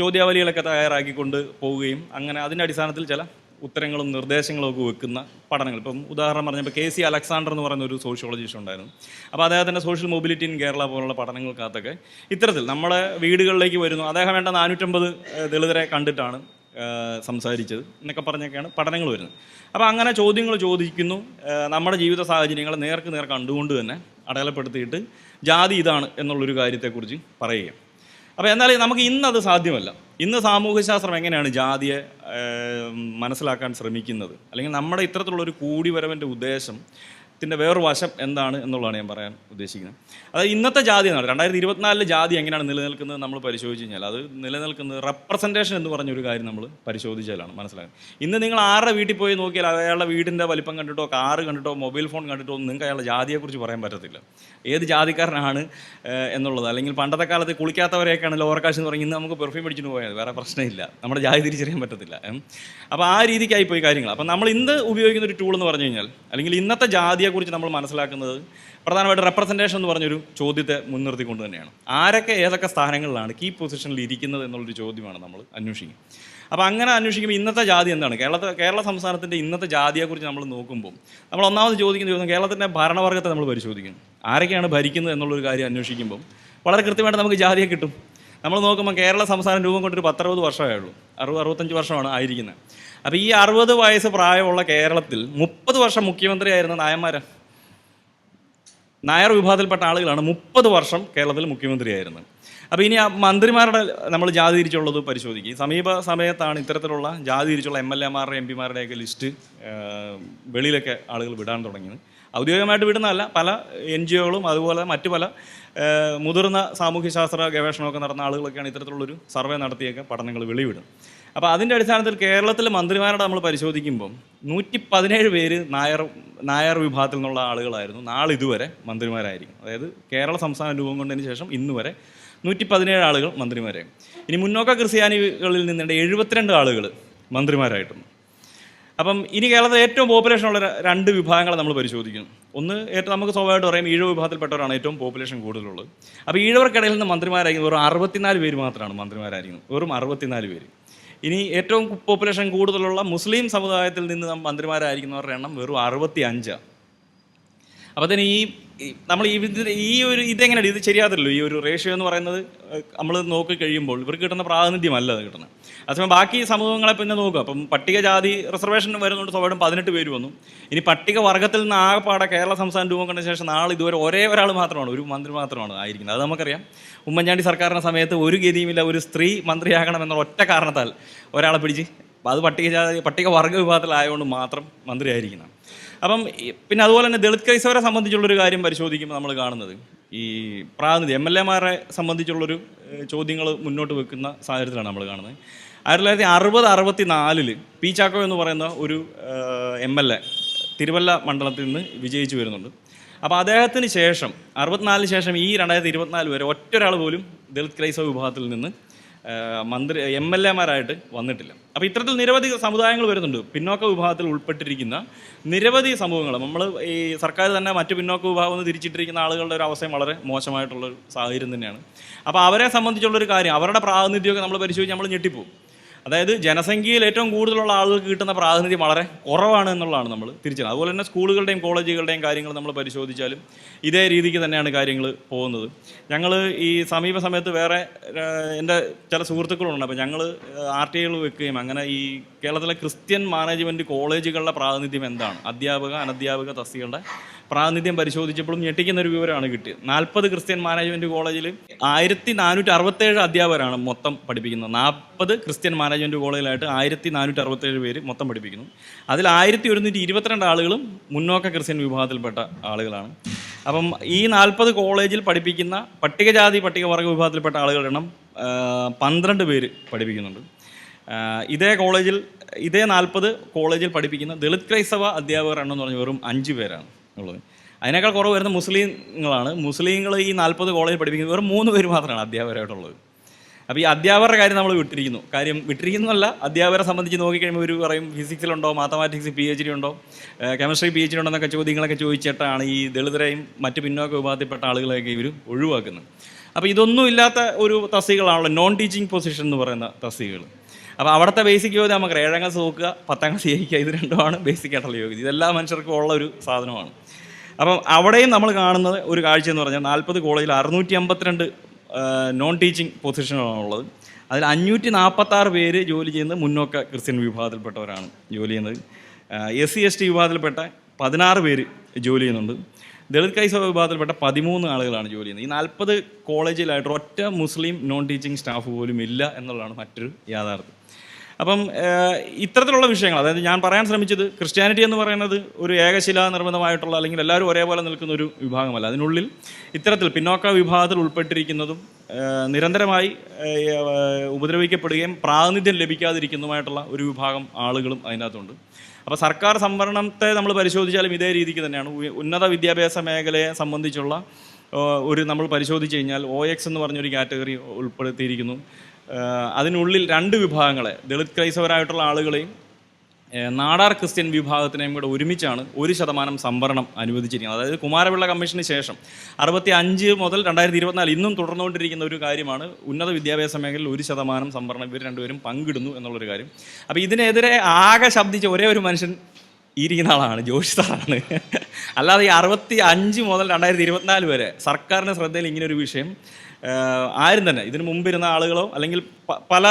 ചോദ്യാവലികളൊക്കെ തയ്യാറാക്കിക്കൊണ്ട് പോവുകയും അങ്ങനെ അതിന്റെ അടിസ്ഥാനത്തിൽ ചില ഉത്തരങ്ങളും നിർദ്ദേശങ്ങളും ഒക്കെ വെക്കുന്ന പഠനങ്ങൾ. ഇപ്പം ഉദാഹരണം പറഞ്ഞപ്പോൾ കെ സി അലക്സാണ്ടർ എന്ന് പറയുന്ന ഒരു സോഷ്യോളജിസ്റ്റ് ഉണ്ടായിരുന്നു. അപ്പോൾ അദ്ദേഹത്തിന്റെ സോഷ്യൽ മൊബിലിറ്റി ഇൻ കേരള പോലുള്ള പഠനങ്ങൾക്കകത്തൊക്കെ ഇത്തരത്തിൽ നമ്മുടെ വീടുകളിലേക്ക് വരുന്നു. അദ്ദേഹം വേണ്ട നാനൂറ്റമ്പത് ദളിതരെ കണ്ടിട്ടാണ് സംസാരിച്ചത് എന്നൊക്കെ പറഞ്ഞൊക്കെയാണ് പഠനങ്ങൾ വരുന്നത്. അപ്പോൾ അങ്ങനെ ചോദ്യങ്ങൾ ചോദിക്കുന്നു. നമ്മുടെ ജീവിത സാഹചര്യങ്ങൾ നേർക്ക് നേർ കണ്ടുകൊണ്ട് തന്നെ അടയാളപ്പെടുത്തിയിട്ട് ജാതി ഇതാണ് എന്നുള്ളൊരു കാര്യത്തെക്കുറിച്ച് പറയുക അപ്പോൾ എന്നാൽ നമുക്ക് ഇന്നത് സാധ്യമല്ല. ഇന്ന് സാമൂഹ്യശാസ്ത്രം എങ്ങനെയാണ് ജാതിയെ മനസ്സിലാക്കാൻ ശ്രമിക്കുന്നത്? അല്ലെങ്കിൽ നമ്മുടെ ഇത്തരത്തിലുള്ള ഒരു കൂടിവരവിന്റെ ഉദ്ദേശം ത്തിന്റെ വേറൊരു വശം എന്താണ് എന്നുള്ളതാണ് ഞാൻ പറയാൻ ഉദ്ദേശിക്കുന്നത്. അതായത് ഇന്നത്തെ ജാതി എന്നാണ്. രണ്ടായിരത്തി ഇരുപത്തിനാലിലെ ജാതി എങ്ങനെയാണ് നിലനിൽക്കുന്നത് നമ്മൾ പരിശോധിച്ച് കഴിഞ്ഞാൽ അത് നിലനിൽക്കുന്നത് റെപ്രസെന്റേഷൻ എന്ന് പറഞ്ഞൊരു കാര്യം നമ്മൾ പരിശോധിച്ചാലാണ് മനസ്സിലാക്കുന്നത്. ഇന്ന് നിങ്ങൾ ആരുടെ വീട്ടിൽ പോയി നോക്കിയാൽ അയാളുടെ വീടിന്റെ വലിപ്പം കണ്ടിട്ടോ കാറ് കണ്ടിട്ടോ മൊബൈൽ ഫോൺ കണ്ടിട്ടോ നിങ്ങൾക്ക് അയാളുടെ ജാതിയെക്കുറിച്ച് പറയാൻ പറ്റത്തില്ല. ഏത് ജാതിക്കാരനാണ് എന്നുള്ളത്. അല്ലെങ്കിൽ പണ്ടത്തെ കാലത്ത് കുളിക്കാത്തവരെയൊക്കെയാണ് ലോവർ കാശ് എന്ന് പറയുന്നത്. നമുക്ക് പെർഫ്യൂം പിടിച്ചിട്ട് പോയത് വേറെ പ്രശ്നമില്ല. നമ്മുടെ ജാതി തിരിച്ചറിയാൻ പറ്റത്തില്ല. അപ്പോൾ ആ രീതിക്കായി പോയി കാര്യങ്ങൾ. അപ്പോൾ നമ്മൾ ഇന്ന് ഉപയോഗിക്കുന്ന ഒരു ടൂൾ എന്ന് പറഞ്ഞു കഴിഞ്ഞാൽ അല്ലെങ്കിൽ ഇന്നത്തെ ജാതിയെക്കുറിച്ച് നമ്മൾ മനസ്സിലാക്കുന്നത് പ്രധാനമായിട്ട് റെപ്രസെന്റേഷൻ എന്ന് പറഞ്ഞൊരു ചോദ്യത്തെ മുൻനിർത്തിക്കൊണ്ട് തന്നെയാണ്. ആരൊക്കെ ഏതൊക്കെ സ്ഥാനങ്ങളിലാണ് കീ പൊസിഷനിൽ ഇരിക്കുന്നത് എന്നുള്ളൊരു ചോദ്യമാണ് നമ്മൾ അന്വേഷിക്കുക അപ്പോൾ അങ്ങനെ അന്വേഷിക്കുമ്പോൾ ഇന്നത്തെ ജാതി എന്താണ്? കേരളത്തെ കേരള സംസ്ഥാനത്തിന്റെ ഇന്നത്തെ ജാതിയെക്കുറിച്ച് നമ്മൾ നോക്കുമ്പോൾ നമ്മൾ ഒന്നാമത് ചോദിക്കുന്ന ചോദ്യം കേരളത്തിന്റെ ഭരണവർഗത്തെ നമ്മൾ പരിശോധിക്കും ആരൊക്കെയാണ് ഭരിക്കുന്നത് എന്നുള്ളൊരു കാര്യം അന്വേഷിക്കുമ്പം വളരെ കൃത്യമായിട്ട് നമുക്ക് ജാതിയെ കിട്ടും. നമ്മൾ നോക്കുമ്പോൾ കേരള സംസ്ഥാനം രൂപം കൊണ്ടൊരു പത്തറുപത് വർഷമേ ഉള്ളൂ അറുപത് അറുപത്തഞ്ച് വർഷമാണ് ആയിരിക്കുന്നത്. അപ്പോൾ ഈ അറുപത് വയസ്സ് പ്രായമുള്ള കേരളത്തിൽ മുപ്പത് വർഷം മുഖ്യമന്ത്രിയായിരുന്ന നായന്മാരാണ് നായർ വിഭാഗത്തിൽപ്പെട്ട ആളുകളാണ് മുപ്പത് വർഷം കേരളത്തിൽ മുഖ്യമന്ത്രിയായിരുന്നത്. അപ്പോൾ ഇനി ആ മന്ത്രിമാരുടെ നമ്മൾ ജാതി തിരിച്ചുള്ളത് പരിശോധിക്കും. സമീപ സമയത്താണ് ഇത്തരത്തിലുള്ള ജാതി തിരിച്ചുള്ള എം എൽ എമാരുടെ എം പിമാരുടെയൊക്കെ ലിസ്റ്റ് വെളിയിലൊക്കെ ആളുകൾ വിടാൻ തുടങ്ങിയത്. ഔദ്യോഗികമായിട്ട് വിടുന്നതല്ല പല എൻ ജി ഒകളും അതുപോലെ മറ്റു പല മുതിർന്ന സാമൂഹ്യശാസ്ത്ര ഗവേഷണമൊക്കെ നടന്ന ആളുകളൊക്കെയാണ് ഇത്തരത്തിലുള്ളൊരു സർവേ നടത്തിയൊക്കെ പഠനങ്ങൾ വെളിവിടും അപ്പോൾ അതിന്റെ അടിസ്ഥാനത്തിൽ കേരളത്തിലെ മന്ത്രിമാരുടെ നമ്മൾ പരിശോധിക്കുമ്പം നൂറ്റി പതിനേഴ് പേര് നായർ നായർ വിഭാഗത്തിൽ നിന്നുള്ള ആളുകളായിരുന്നു നാളിതുവരെ മന്ത്രിമാരായിരിക്കും അതായത് കേരള സംസ്ഥാന രൂപം കൊണ്ടതിന് ശേഷം ഇന്ന് വരെ നൂറ്റി പതിനേഴ് ആളുകൾ മന്ത്രിമാരായി. ഇനി മുന്നോക്ക ക്രിസ്ത്യാനികളിൽ നിന്നുണ്ട് എഴുപത്തിരണ്ട് ആളുകൾ മന്ത്രിമാരായിട്ടുണ്ട്. അപ്പം ഇനി കേരളത്തിൽ ഏറ്റവും പോപ്പുലേഷൻ ഉള്ള രണ്ട് വിഭാഗങ്ങളെ നമ്മൾ പരിശോധിക്കുന്നു. ഒന്ന് ഏറ്റവും നമുക്ക് സ്വാഭാവികമായിട്ട് പറയാം ഈഴവ വിഭാഗത്തിൽപ്പെട്ടവരാണ് ഏറ്റവും പോപ്പുലേഷൻ കൂടുതലുള്ളത്. അപ്പോൾ ഈഴവർക്കിടയിൽ നിന്ന് മന്ത്രിമാരായിരിക്കും വെറും അറുപത്തിനാല് പേര് മാത്രമാണ് മന്ത്രിമാരായിരിക്കുന്നത്. വെറും അറുപത്തിനാല് പേര്. ഇനി ഏറ്റവും പോപ്പുലേഷൻ കൂടുതലുള്ള മുസ്ലിം സമുദായത്തിൽ നിന്ന് മന്ത്രിമാരായിരിക്കുന്നവരുടെ എണ്ണം വെറും അറുപത്തി അഞ്ചാണ് അപ്പോൾ തന്നെ ഈ ഈ- നമ്മൾ ഈ ഈ ഒരു ഇതെങ്ങനെയാണ് ഇത് ശരിയാകത്തില്ലല്ലോ. ഈ ഒരു റേഷ്യോ എന്ന് പറയുന്നത് നമ്മൾ നോക്കി കഴിയുമ്പോൾ ഇവർക്ക് കിട്ടുന്ന പ്രാതിനിധ്യമല്ല അത് കിട്ടുന്നത്. അതേസമയം ബാക്കി സമൂഹങ്ങളെ പിന്നെ നോക്കുക. അപ്പം പട്ടികജാതി റിസർവേഷൻ വരുന്നുണ്ട് സ്വാഭാവികം പതിനെട്ട് പേര് വന്നു. ഇനി പട്ടിക വർഗത്തിൽ നിന്ന് ആകെപ്പാടെ കേരള സംസ്ഥാനം രൂപം കണ്ട ശേഷം നാളെ ഇതുവരെ ഒരേ ഒരാൾ മാത്രമാണ് ഒരു മന്ത്രി മാത്രമാണ് ആയിരിക്കുന്നത്. അത് നമുക്കറിയാം. ഉമ്മൻചാണ്ടി സർക്കാരിന്റെ സമയത്ത് ഒരു ഗതിയുമില്ല ഒരു സ്ത്രീ മന്ത്രിയാകണം എന്നുള്ള ഒറ്റ കാരണത്താൽ ഒരാളെ പിടിച്ച് അത് പട്ടികജാതി പട്ടിക വർഗ വിഭാഗത്തിലായതുകൊണ്ട് മാത്രം മന്ത്രിയായിരിക്കണം. അപ്പം പിന്നെ അതുപോലെ തന്നെ ദളിത് ക്രൈസ്തവരെ സംബന്ധിച്ചുള്ളൊരു കാര്യം പരിശോധിക്കുമ്പോൾ നമ്മൾ കാണുന്നത്. ഈ പ്രാതിനിധ്യം എം എൽ എമാരെ സംബന്ധിച്ചുള്ളൊരു ചോദ്യങ്ങൾ മുന്നോട്ട് വെക്കുന്ന സാഹചര്യത്തിലാണ് നമ്മൾ കാണുന്നത്. ആയിരത്തി തൊള്ളായിരത്തി അറുപത് അറുപത്തി നാലിൽ പി ചാക്കോ എന്ന് പറയുന്ന ഒരു എം എൽ എ തിരുവല്ല മണ്ഡലത്തിൽ നിന്ന് വിജയിച്ചു വരുന്നുണ്ട്. അപ്പോൾ അദ്ദേഹത്തിന് ശേഷം അറുപത്തിനാലിന് ശേഷം ഈ രണ്ടായിരത്തി ഇരുപത്തിനാല് വരെ ഒറ്റൊരാൾ പോലും ദളിത് ക്രൈസ്തവ വിഭാഗത്തിൽ നിന്ന് മന്ത്രി എം എൽ എമാരായിട്ട് വന്നിട്ടില്ല. അപ്പോൾ ഇത്തരത്തിൽ നിരവധി സമുദായങ്ങൾ വരുന്നുണ്ട്. പിന്നോക്ക വിഭാഗത്തിൽ ഉൾപ്പെട്ടിരിക്കുന്ന നിരവധി സമൂഹങ്ങൾ നമ്മൾ ഈ സർക്കാർ തന്നെ മറ്റു പിന്നോക്ക വിഭാഗം തിരിച്ചിട്ടിരിക്കുന്ന ആളുകളുടെ ഒരു അവസ്ഥയും വളരെ മോശമായിട്ടുള്ള സാഹചര്യം തന്നെയാണ്. അപ്പോൾ അവരെ സംബന്ധിച്ചുള്ളൊരു കാര്യം അവരുടെ പ്രാതിനിധ്യമൊക്കെ നമ്മൾ പരിശോധിച്ച് നമ്മൾ ഞെട്ടിപ്പോകും അതായത് ജനസംഖ്യയിൽ ഏറ്റവും കൂടുതലുള്ള ആളുകൾക്ക് കിട്ടുന്ന പ്രാതിനിധ്യം വളരെ കുറവാണ് എന്നുള്ളതാണ് നമ്മൾ തിരിച്ചത് അതുപോലെ തന്നെ സ്കൂളുകളുടെയും കോളേജുകളുടെയും കാര്യങ്ങൾ നമ്മൾ പരിശോധിച്ചാലും ഇതേ രീതിക്ക് തന്നെയാണ് കാര്യങ്ങൾ പോകുന്നത്. ഞങ്ങൾ ഈ സമീപ സമയത്ത് വേറെ എന്റെ ചില സുഹൃത്തുക്കളുണ്ട്. അപ്പോൾ ഞങ്ങൾ ആർ ടി ഐകൾ വെക്കുകയും അങ്ങനെ ഈ കേരളത്തിലെ ക്രിസ്ത്യൻ മാനേജ്മെന്റ് കോളേജുകളുടെ പ്രാതിനിധ്യം എന്താണ്? അധ്യാപക അനധ്യാപക തസ്തികളുടെ പ്രാതിനിധ്യം പരിശോധിച്ചപ്പോഴും ഞെട്ടിക്കുന്ന ഒരു വിവരമാണ് കിട്ടിയത്. നാൽപ്പത് ക്രിസ്ത്യൻ മാനേജ്മെന്റ് കോളേജിൽ ആയിരത്തി നാനൂറ്റി അറുപത്തേഴ് അധ്യാപകരാണ് മൊത്തം പഠിപ്പിക്കുന്നത്. നാൽപ്പത് ക്രിസ്ത്യൻ മാനേജ്മെന്റ് കോളേജിലായിട്ട് ആയിരത്തി നാനൂറ്റി അറുപത്തേഴ് പേര് മൊത്തം പഠിപ്പിക്കുന്നു. അതിൽ ആയിരത്തി ഒരുന്നൂറ്റി ഇരുപത്തിരണ്ട് ആളുകളും മുന്നോക്ക ക്രിസ്ത്യൻ വിഭാഗത്തിൽപ്പെട്ട ആളുകളാണ്. അപ്പം ഈ നാൽപ്പത് കോളേജിൽ പഠിപ്പിക്കുന്ന പട്ടികജാതി പട്ടികവർഗ വിഭാഗത്തിൽപ്പെട്ട ആളുകളുടെ എണ്ണം പന്ത്രണ്ട് പേര് പഠിപ്പിക്കുന്നുണ്ട്. ഇതേ കോളേജിൽ ഇതേ നാൽപ്പത് കോളേജിൽ പഠിപ്പിക്കുന്ന ദളിത് ക്രൈസ്തവ അധ്യാപകർ എണ്ണം എന്ന് പറഞ്ഞാൽ വെറും അഞ്ച് പേരാണ്. ഉള്ളത് അതിനേക്കാൾ കുറവ് വരുന്ന മുസ്ലിങ്ങളാണ്. മുസ്ലിങ്ങൾ ഈ നാൽപ്പത് കോളേജിൽ പഠിപ്പിക്കുന്നത് വെറും മൂന്ന് പേര് മാത്രമാണ് അധ്യാപകരായിട്ടുള്ളത്. അപ്പോൾ ഈ അധ്യാപകരുടെ കാര്യം നമ്മൾ വിട്ടിരിക്കുന്നു. കാര്യം വിട്ടിരിക്കുന്നതല്ല അധ്യാപകരെ സംബന്ധിച്ച് നോക്കിക്കഴിയുമ്പോൾ ഒരു പറയും ഫിസിക്സിലുണ്ടോ? മാത്തമാറ്റിക്സ് പി എച്ച് ഡി ഉണ്ടോ? കെമിസ്ട്രി പി എച്ച് ഡി ഉണ്ടോ? എന്നൊക്കെ ചോദ്യങ്ങളൊക്കെ ചോദിച്ചിട്ടാണ് ഈ ദളിതരെയും മറ്റ് പിന്നോക്ക വിഭാഗത്തിൽപ്പെട്ട ആളുകളെയൊക്കെ ഇവർ ഒഴിവാക്കുന്നത്. അപ്പോൾ ഇതൊന്നും ഇല്ലാത്ത ഒരു തസ്തികളാണല്ലോ നോൺ ടീച്ചിങ് പൊസിഷൻ എന്ന് പറയുന്ന തസ്തികൾ അപ്പോൾ അവിടുത്തെ ബേസിക് യോഗ്യത നമുക്ക് ഏഴാം ക്ലാസ് നോക്കുക പത്താം ക്ലാസ് ജയിക്കുക ഇത് രണ്ടുമാണ് ബേസിക് ആയിട്ടുള്ള യോഗ്യത. ഇതെല്ലാ മനുഷ്യർക്കും ഉള്ള ഒരു സാധനമാണ്. അപ്പം അവിടെയും നമ്മൾ കാണുന്നത് ഒരു കാഴ്ച എന്ന് പറഞ്ഞാൽ നാൽപ്പത് കോളേജിൽ അറുന്നൂറ്റി അമ്പത്തിരണ്ട് നോൺ ടീച്ചിങ് പൊസിഷനുകളാണുള്ളത് അതിൽ അഞ്ഞൂറ്റി നാൽപ്പത്താറ് പേര് ജോലി ചെയ്യുന്നത് മുന്നോക്ക ക്രിസ്ത്യൻ വിഭാഗത്തിൽപ്പെട്ടവരാണ് ജോലി ചെയ്യുന്നത്. എസ് സി എസ് ടി വിഭാഗത്തിൽപ്പെട്ട പതിനാറ് പേര് ജോലി ചെയ്യുന്നുണ്ട്. ദളിത് കൈസവ വിഭാഗത്തിൽപ്പെട്ട പതിമൂന്ന് ആളുകളാണ് ജോലി ചെയ്യുന്നത്. ഈ നാൽപ്പത് കോളേജിലായിട്ട് ഒറ്റ മുസ്ലിം നോൺ ടീച്ചിങ് സ്റ്റാഫ് പോലും ഇല്ല എന്നുള്ളതാണ് മറ്റൊരു യാഥാർത്ഥ്യം. അപ്പം ഇത്തരത്തിലുള്ള വിഷയങ്ങൾ അതായത് ഞാൻ പറയാൻ ശ്രമിച്ചത് ക്രിസ്ത്യാനിറ്റി എന്ന് പറയുന്നത് ഒരു ഏകശിലാ നിർബന്ധമായിട്ടുള്ള അല്ലെങ്കിൽ എല്ലാവരും ഒരേപോലെ നിൽക്കുന്ന ഒരു വിഭാഗമല്ല. അതിനുള്ളിൽ ഇത്തരത്തിൽ പിന്നോക്ക വിഭാഗത്തിൽ ഉൾപ്പെട്ടിരിക്കുന്നതും നിരന്തരമായി ഉപദ്രവിക്കപ്പെടുകയും പ്രാതിനിധ്യം ലഭിക്കാതിരിക്കുന്നതുമായിട്ടുള്ള ഒരു വിഭാഗം ആളുകളും അതിനകത്തുണ്ട്. അപ്പോൾ സർക്കാർ സംവരണത്തെ നമ്മൾ പരിശോധിച്ചാലും ഇതേ രീതിക്ക് തന്നെയാണ്. ഉന്നത വിദ്യാഭ്യാസ മേഖലയെ സംബന്ധിച്ചുള്ള ഒരു നമ്മൾ പരിശോധിച്ച് കഴിഞ്ഞാൽ ഒ എക്സ് എന്ന് പറഞ്ഞൊരു കാറ്റഗറി ഉൾപ്പെടുത്തിയിരിക്കുന്നു. അതിനുള്ളിൽ രണ്ട് വിഭാഗങ്ങളെ ദളിത് ക്രൈസ്തവരായിട്ടുള്ള ആളുകളെയും നാടാർ ക്രിസ്ത്യൻ വിഭാഗത്തിനെയും കൂടെ ഒരുമിച്ചാണ് ഒരു ശതമാനം സംവരണം അനുവദിച്ചിരിക്കുന്നത്. അതായത് കുമാരപിള്ള കമ്മീഷന് ശേഷം അറുപത്തി അഞ്ച് മുതൽ രണ്ടായിരത്തി ഇരുപത്തിനാല് ഇന്നും തുടർന്നുകൊണ്ടിരിക്കുന്ന ഒരു കാര്യമാണ് ഉന്നത വിദ്യാഭ്യാസ മേഖലയിൽ ഒരു ശതമാനം സംവരണം ഇവർ രണ്ടുപേരും പങ്കിടുന്നു എന്നുള്ളൊരു കാര്യം. അപ്പോൾ ഇതിനെതിരെ ആകെ ശബ്ദിച്ച ഒരേ ഒരു മനുഷ്യൻ ഇരിക്കുന്ന ആളാണ് ജോഷി സാറാണ്. അല്ലാതെ ഈ അറുപത്തി അഞ്ച് മുതൽ രണ്ടായിരത്തി ഇരുപത്തിനാല് വരെ സർക്കാരിന്റെ ശ്രദ്ധയിൽ ഇങ്ങനെ ഒരു വിഷയം ആരും തന്നെ. ഇതിന് മുമ്പിരുന്ന ആളുകളോ അല്ലെങ്കിൽ പല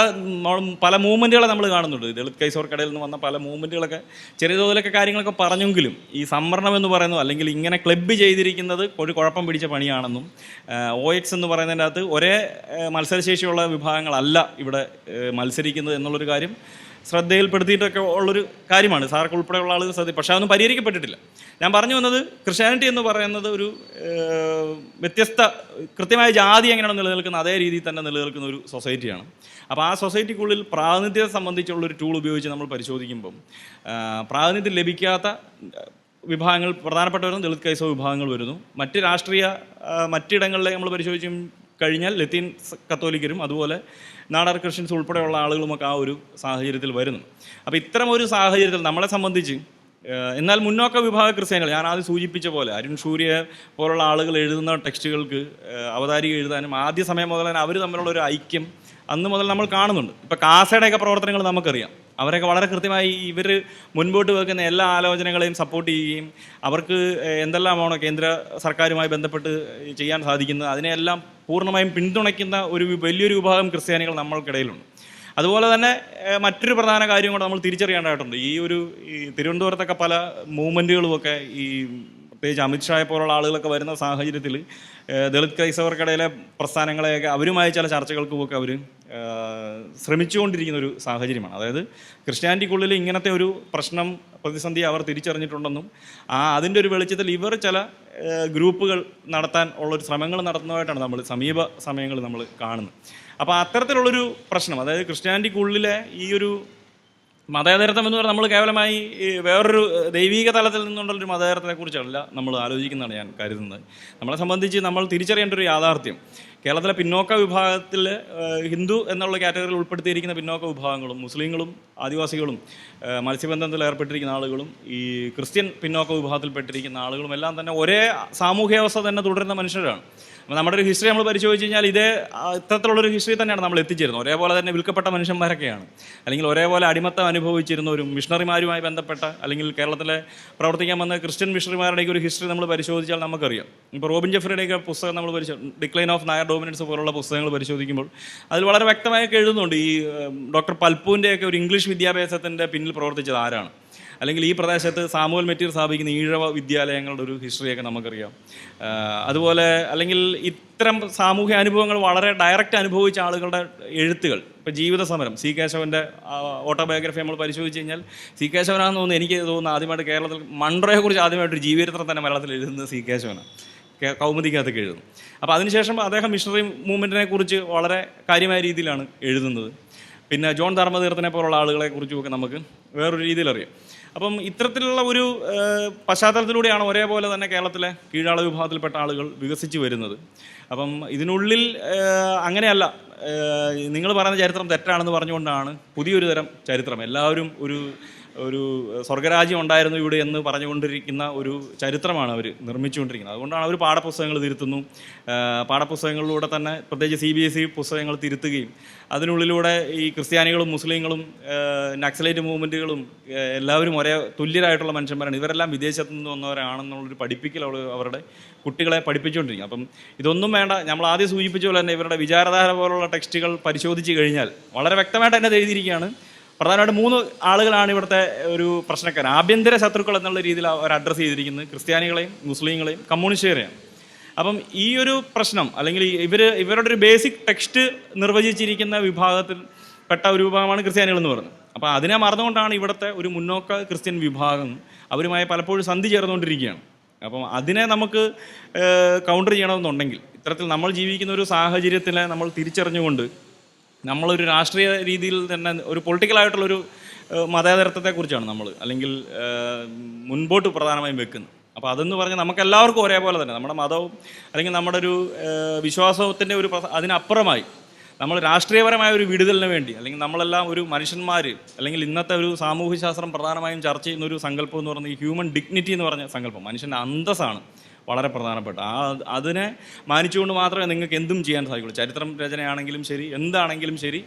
പല മൂവ്മെന്റുകളെ നമ്മൾ കാണുന്നുണ്ട്. ദളിത് കൈസോർക്കടയിൽ നിന്ന് വന്ന പല മൂവ്മെന്റുകളൊക്കെ ചെറിയ തോതിലൊക്കെ കാര്യങ്ങളൊക്കെ പറഞ്ഞെങ്കിലും ഈ സംവരണം എന്ന് പറയുന്നത് അല്ലെങ്കിൽ ഇങ്ങനെ ക്ലബ്ബ് ചെയ്തിരിക്കുന്നത് ഒരു കുഴപ്പം പിടിച്ച പണിയാണെന്നും ഒ എക്സ് എന്ന് പറയുന്നതിന്റെ അകത്ത് ഒരേ മത്സരശേഷിയുള്ള വിഭാഗങ്ങളല്ല ഇവിടെ മത്സരിക്കുന്നത് എന്നുള്ളൊരു കാര്യം ശ്രദ്ധയിൽപ്പെടുത്തിയിട്ടൊക്കെ ഉള്ളൊരു കാര്യമാണ്. സാർക്ക് ഉൾപ്പെടെയുള്ള ആളുകൾ ശ്രദ്ധ പക്ഷേ അതൊന്നും പരിഹരിക്കപ്പെട്ടിട്ടില്ല. ഞാൻ പറഞ്ഞു വന്നത് ക്രിസ്ത്യാനിറ്റി എന്ന് പറയുന്നത് ഒരു വ്യത്യസ്ത കൃത്യമായ ജാതി എങ്ങനെയാണ് നിലനിൽക്കുന്നത് അതേ രീതിയിൽ തന്നെ നിലനിൽക്കുന്ന ഒരു സൊസൈറ്റിയാണ്. അപ്പോൾ ആ സൊസൈറ്റിക്കുള്ളിൽ പ്രാതിനിധ്യത്തെ സംബന്ധിച്ചുള്ളൊരു ടൂൾ ഉപയോഗിച്ച് നമ്മൾ പരിശോധിക്കുമ്പം പ്രാതിനിധ്യം ലഭിക്കാത്ത വിഭാഗങ്ങൾ പ്രധാനപ്പെട്ടവരും ദളിത് കൈസവ വിഭാഗങ്ങൾ വരുന്നു. മറ്റ് രാഷ്ട്രീയ മറ്റിടങ്ങളിലെ നമ്മൾ പരിശോധിച്ചു കഴിഞ്ഞാൽ ലത്തീൻ കത്തോലിക്കരും അതുപോലെ നാടാർ ക്രിസ്ത്യൻസ് ഉൾപ്പെടെയുള്ള ആളുകളുമൊക്കെ ആ ഒരു സാഹചര്യത്തിൽ വരുന്നു. അപ്പോൾ ഇത്തരം ഒരു സാഹചര്യത്തിൽ നമ്മളെ സംബന്ധിച്ച് എന്നാൽ മുന്നോക്ക വിഭാഗ ക്രിസ്ത്യാനികൾ ഞാൻ ആദ്യം സൂചിപ്പിച്ച പോലെ അരുൺ സൂര്യ പോലുള്ള ആളുകൾ എഴുതുന്ന ടെക്സ്റ്റുകൾക്ക് അവതാരിക എഴുതാനും ആദ്യ സമയം മുതൽ തന്നെ അവർ തമ്മിലുള്ള ഒരു ഐക്യം അന്ന് മുതൽ നമ്മൾ കാണുന്നുണ്ട്. ഇപ്പോൾ കാസയുടെയൊക്കെ പ്രവർത്തനങ്ങൾ നമുക്കറിയാം. അവരൊക്കെ വളരെ കൃത്യമായി ഇവർ മുൻപോട്ട് വെക്കുന്ന എല്ലാ ആലോചനകളെയും സപ്പോർട്ട് ചെയ്യുകയും അവർക്ക് എന്തെല്ലാമാണോ കേന്ദ്ര സർക്കാരുമായി ബന്ധപ്പെട്ട് ചെയ്യാൻ സാധിക്കുന്നത് അതിനെയെല്ലാം പൂർണമായും പിന്തുണയ്ക്കുന്ന ഒരു വലിയൊരു വിഭാഗം ക്രിസ്ത്യാനികൾ നമ്മൾക്കിടയിലുണ്ട്. അതുപോലെ തന്നെ മറ്റൊരു പ്രധാന കാര്യം കൂടെ നമ്മൾ തിരിച്ചറിയേണ്ടതായിട്ടുണ്ട്. ഈ ഒരു തിരുവനന്തപുരത്തൊക്കെ പല മൂവ്മെന്റുകളുമൊക്കെ ഈ പ്രത്യേകിച്ച് അമിത്ഷായെ പോലുള്ള ആളുകളൊക്കെ വരുന്ന സാഹചര്യത്തിൽ ദളിത് ക്രൈസ്തവർക്കിടയിലെ പ്രസ്ഥാനങ്ങളെയൊക്കെ അവരുമായി ചില ചർച്ചകൾക്കുമൊക്കെ അവർ ശ്രമിച്ചുകൊണ്ടിരിക്കുന്ന ഒരു സാഹചര്യമാണ്. അതായത് ക്രിസ്ത്യാനിറ്റിക്കുള്ളിൽ ഇങ്ങനത്തെ ഒരു പ്രശ്നം പ്രതിസന്ധി അവർ തിരിച്ചറിഞ്ഞിട്ടുണ്ടെന്നും ആ അതിന്റെ ഒരു വെളിച്ചത്തിൽ ഇവർ ചില ഗ്രൂപ്പുകൾ നടത്താൻ ഉള്ളൊരു ശ്രമങ്ങൾ നടത്തുന്നതായിട്ടാണ് നമ്മൾ സമീപ സമയങ്ങളിൽ നമ്മൾ കാണുന്നത്. അപ്പോൾ അത്തരത്തിലുള്ളൊരു പ്രശ്നം അതായത് ക്രിസ്ത്യാനിറ്റിക്കുള്ളിലെ ഈ ഒരു മതേതരത്വം എന്ന് പറഞ്ഞാൽ നമ്മൾ കേവലമായി വേറൊരു ദൈവീക തലത്തിൽ നിന്നുള്ളൊരു മതേതരത്തെ കുറിച്ചല്ല നമ്മൾ ആലോചിക്കുന്നതാണ് ഞാൻ കരുതുന്നത്. നമ്മളെ സംബന്ധിച്ച് നമ്മൾ തിരിച്ചറിയേണ്ട ഒരു യാഥാർത്ഥ്യം. കേരളത്തിലെ പിന്നോക്ക വിഭാഗത്തിൽ ഹിന്ദു എന്നുള്ള കാറ്റഗറിയിൽ ഉൾപ്പെടുത്തിയിരിക്കുന്ന പിന്നോക്ക വിഭാഗങ്ങളും മുസ്ലിങ്ങളും ആദിവാസികളും മത്സ്യബന്ധനത്തിൽ ഏർപ്പെട്ടിരിക്കുന്ന ആളുകളും ഈ ക്രിസ്ത്യൻ പിന്നോക്ക വിഭാഗത്തിൽപ്പെട്ടിരിക്കുന്ന ആളുകളും എല്ലാം തന്നെ ഒരേ സാമൂഹ്യ അവസ്ഥ തന്നെ തുടരുന്ന മനുഷ്യരാണ്. നമ്മുടെ ഒരു ഹിസ്റ്ററി നമ്മൾ പരിശോധിച്ച് കഴിഞ്ഞാൽ ഇതേ ഇത്തരത്തിലുള്ളൊരു ഹിസ്റ്ററി തന്നെയാണ് നമ്മൾ എത്തിച്ചേരുന്നത്. ഒരേപോലെ തന്നെ വിൽക്കപ്പെട്ട മനുഷ്യന്മാരൊക്കെയാണ്. അല്ലെങ്കിൽ ഒരേപോലെ അടിമത്തം അനുഭവിച്ചിരുന്നവരും മിഷണറിമാരുമായി ബന്ധപ്പെട്ട അല്ലെങ്കിൽ കേരളത്തിലെ പ്രവർത്തിക്കാൻ വന്ന ക്രിസ്ത്യൻ മിഷണറിമാരുടെയൊക്കെ ഒരു ഹിസ്റ്ററി നമ്മൾ പരിശോധിച്ചാൽ നമുക്കറിയാം. ഇപ്പോൾ റോബിൻ ജെഫറിയുടെയൊക്കെ പുസ്തകം നമ്മൾ പരിശോ ഡിക്ലൈൻ ഓഫ് നായർ ഡോമിനൻസ് പോലുള്ള പുസ്തകങ്ങൾ പരിശോധിക്കുമ്പോൾ അതിൽ വളരെ വ്യക്തമായി എഴുതുന്നുണ്ട് ഈ ഡോക്ടർ പൽപ്പുവിന്റെയൊക്കെ ഒരു ഇംഗ്ലീഷ് വിദ്യാഭ്യാസത്തിന്റെ പിന്നിൽ പ്രവർത്തിച്ചത് ആരാണ്? അല്ലെങ്കിൽ ഈ പ്രദേശത്ത് സാമൂഹ്യ മെറ്റീരിയൽ സ്ഥാപിക്കുന്ന ഈഴവ വിദ്യാലയങ്ങളുടെ ഒരു ഹിസ്റ്ററിയൊക്കെ നമുക്കറിയാം. അതുപോലെ അല്ലെങ്കിൽ ഇത്തരം സാമൂഹ്യ അനുഭവങ്ങൾ വളരെ ഡയറക്റ്റ് അനുഭവിച്ച ആളുകളുടെ എഴുത്തുകൾ. ഇപ്പോൾ ജീവിത സമരം. സി കേശവന്റെ ഓട്ടോബയോഗ്രഫി നമ്മൾ പരിശോധിച്ച് കഴിഞ്ഞാൽ സി കേശവനാണെന്ന് തോന്നുന്നു എനിക്ക് തോന്നുന്നു ആദ്യമായിട്ട് കേരളത്തിൽ മൺട്രോയെക്കുറിച്ച് ആദ്യമായിട്ട് ഒരു ജീവചരിത്രം തന്നെ മലയാളത്തിൽ എഴുതുന്നത് സി കേശവനാണ്. കൗമുദിക്കകത്ത് എഴുതുന്നു. അപ്പോൾ അതിനുശേഷം അദ്ദേഹം മിഷണറി മൂവ്മെന്റിനെ കുറിച്ച് വളരെ കാര്യമായ രീതിയിലാണ് എഴുതുന്നത്. പിന്നെ ജോൺ ധർമ്മതീർത്ഥനെ പോലുള്ള ആളുകളെ കുറിച്ചുമൊക്കെ നമുക്ക് വേറൊരു രീതിയിൽ അറിയാം അപ്പം ഇത്തരത്തിലുള്ള ഒരു പശ്ചാത്തലത്തിലൂടെയാണ് ഒരേപോലെ തന്നെ കേരളത്തിലെ കീഴാള വിഭാഗത്തിൽപ്പെട്ട ആളുകൾ വികസിച്ച് വരുന്നത്. അപ്പം ഇതിനുള്ളിൽ അങ്ങനെയല്ല നിങ്ങൾ പറയുന്ന ചരിത്രം തെറ്റാണെന്ന് പറഞ്ഞുകൊണ്ടാണ് പുതിയൊരു തരം ചരിത്രം. എല്ലാവരും ഒരു ഒരു സ്വർഗരാജ്യം ഉണ്ടായിരുന്നു ഇവിടെ എന്ന് പറഞ്ഞുകൊണ്ടിരിക്കുന്ന ഒരു ചരിത്രമാണ് അവർ നിർമ്മിച്ചുകൊണ്ടിരിക്കുന്നത്. അതുകൊണ്ടാണ് അവർ പാഠപുസ്തകങ്ങൾ തിരുത്തുന്നു. പാഠപുസ്തകങ്ങളിലൂടെ തന്നെ പ്രത്യേകിച്ച് സി ബി എസ് ഇ പുസ്തകങ്ങൾ തിരുത്തുകയും അതിനുള്ളിലൂടെ ഈ ക്രിസ്ത്യാനികളും മുസ്ലിങ്ങളും നക്സലൈറ്റ് മൂവ്മെന്റുകളും എല്ലാവരും ഒരേ തുല്യരായിട്ടുള്ള മനുഷ്യന്മാരാണ്. ഇവരെല്ലാം വിദേശത്ത് നിന്ന് വന്നവരാണെന്നുള്ളൊരു പഠിപ്പിക്കൽ അവരുടെ കുട്ടികളെ പഠിപ്പിച്ചുകൊണ്ടിരിക്കും അപ്പം ഇതൊന്നും വേണ്ട. നമ്മൾ ആദ്യം സൂചിപ്പിച്ച പോലെ തന്നെ ഇവരുടെ വിചാരധാര പോലുള്ള ടെക്സ്റ്റുകൾ പരിശോധിച്ച് കഴിഞ്ഞാൽ വളരെ വ്യക്തമായിട്ട് തന്നെ എഴുതിയിരിക്കുകയാണ്. പ്രധാനമായിട്ട് മൂന്ന് ആളുകളാണ് ഇവിടുത്തെ ഒരു പ്രശ്നക്കാരൻ ആഭ്യന്തര ശത്രുക്കൾ എന്നുള്ള രീതിയിൽ അവർ അഡ്രസ്സ് ചെയ്തിരിക്കുന്നത് ക്രിസ്ത്യാനികളെയും മുസ്ലിങ്ങളെയും കമ്മ്യൂണിസ്റ്റുകാരെയാണ്. അപ്പം ഈ ഒരു പ്രശ്നം അല്ലെങ്കിൽ ഇവർ ഇവരുടെ ഒരു ബേസിക് ടെക്സ്റ്റ് നിർവചിച്ചിരിക്കുന്ന വിഭാഗത്തിൽ പെട്ട ഒരു വിഭാഗമാണ് ക്രിസ്ത്യാനികൾ എന്ന് പറയുന്നത്. അപ്പോൾ അതിനെ മറന്നുകൊണ്ടാണ് ഇവിടുത്തെ ഒരു മുന്നോക്ക ക്രിസ്ത്യൻ വിഭാഗം അവരുമായി പലപ്പോഴും സന്ധി ചേർന്നുകൊണ്ടിരിക്കുകയാണ്. അപ്പം അതിനെ നമുക്ക് കൗണ്ടർ ചെയ്യണമെന്നുണ്ടെങ്കിൽ ഇത്തരത്തിൽ നമ്മൾ ജീവിക്കുന്ന ഒരു സാഹചര്യത്തിനെ നമ്മൾ തിരിച്ചറിഞ്ഞുകൊണ്ട് നമ്മളൊരു രാഷ്ട്രീയ രീതിയിൽ തന്നെ ഒരു പൊളിറ്റിക്കലായിട്ടുള്ളൊരു മതേതരത്വത്തെക്കുറിച്ചാണ് നമ്മൾ അല്ലെങ്കിൽ മുൻപോട്ട് പ്രധാനമായും വെക്കുന്നത് അപ്പോൾ അതെന്ന് പറഞ്ഞാൽ നമുക്ക് എല്ലാവർക്കും ഒരേപോലെ തന്നെ. നമ്മുടെ മതവും അല്ലെങ്കിൽ നമ്മുടെ ഒരു വിശ്വാസത്തിന്റെ ഒരു അതിനപ്പുറമായി നമ്മൾ രാഷ്ട്രീയപരമായ ഒരു വിടുതലിന് വേണ്ടി അല്ലെങ്കിൽ നമ്മളെല്ലാം ഒരു മനുഷ്യന്മാർ അല്ലെങ്കിൽ ഇന്നത്തെ ഒരു സാമൂഹ്യശാസ്ത്രം പ്രധാനമായും ചർച്ച ചെയ്യുന്ന ഒരു സങ്കല്പം എന്ന് പറയുന്നത് ഈ ഹ്യൂമൻ ഡിഗ്നിറ്റി എന്ന് പറഞ്ഞ സങ്കല്പം. മനുഷ്യന്റെ അന്തസ്സാണ് വളരെ പ്രധാനപ്പെട്ട. ആ അതിനെ മാനിച്ചുകൊണ്ട് മാത്രമേ നിങ്ങൾക്ക് എന്തും ചെയ്യാൻ സാധിക്കുള്ളൂ. ചരിത്രം രചനയാണെങ്കിലും ശരി എന്താണെങ്കിലും ശരി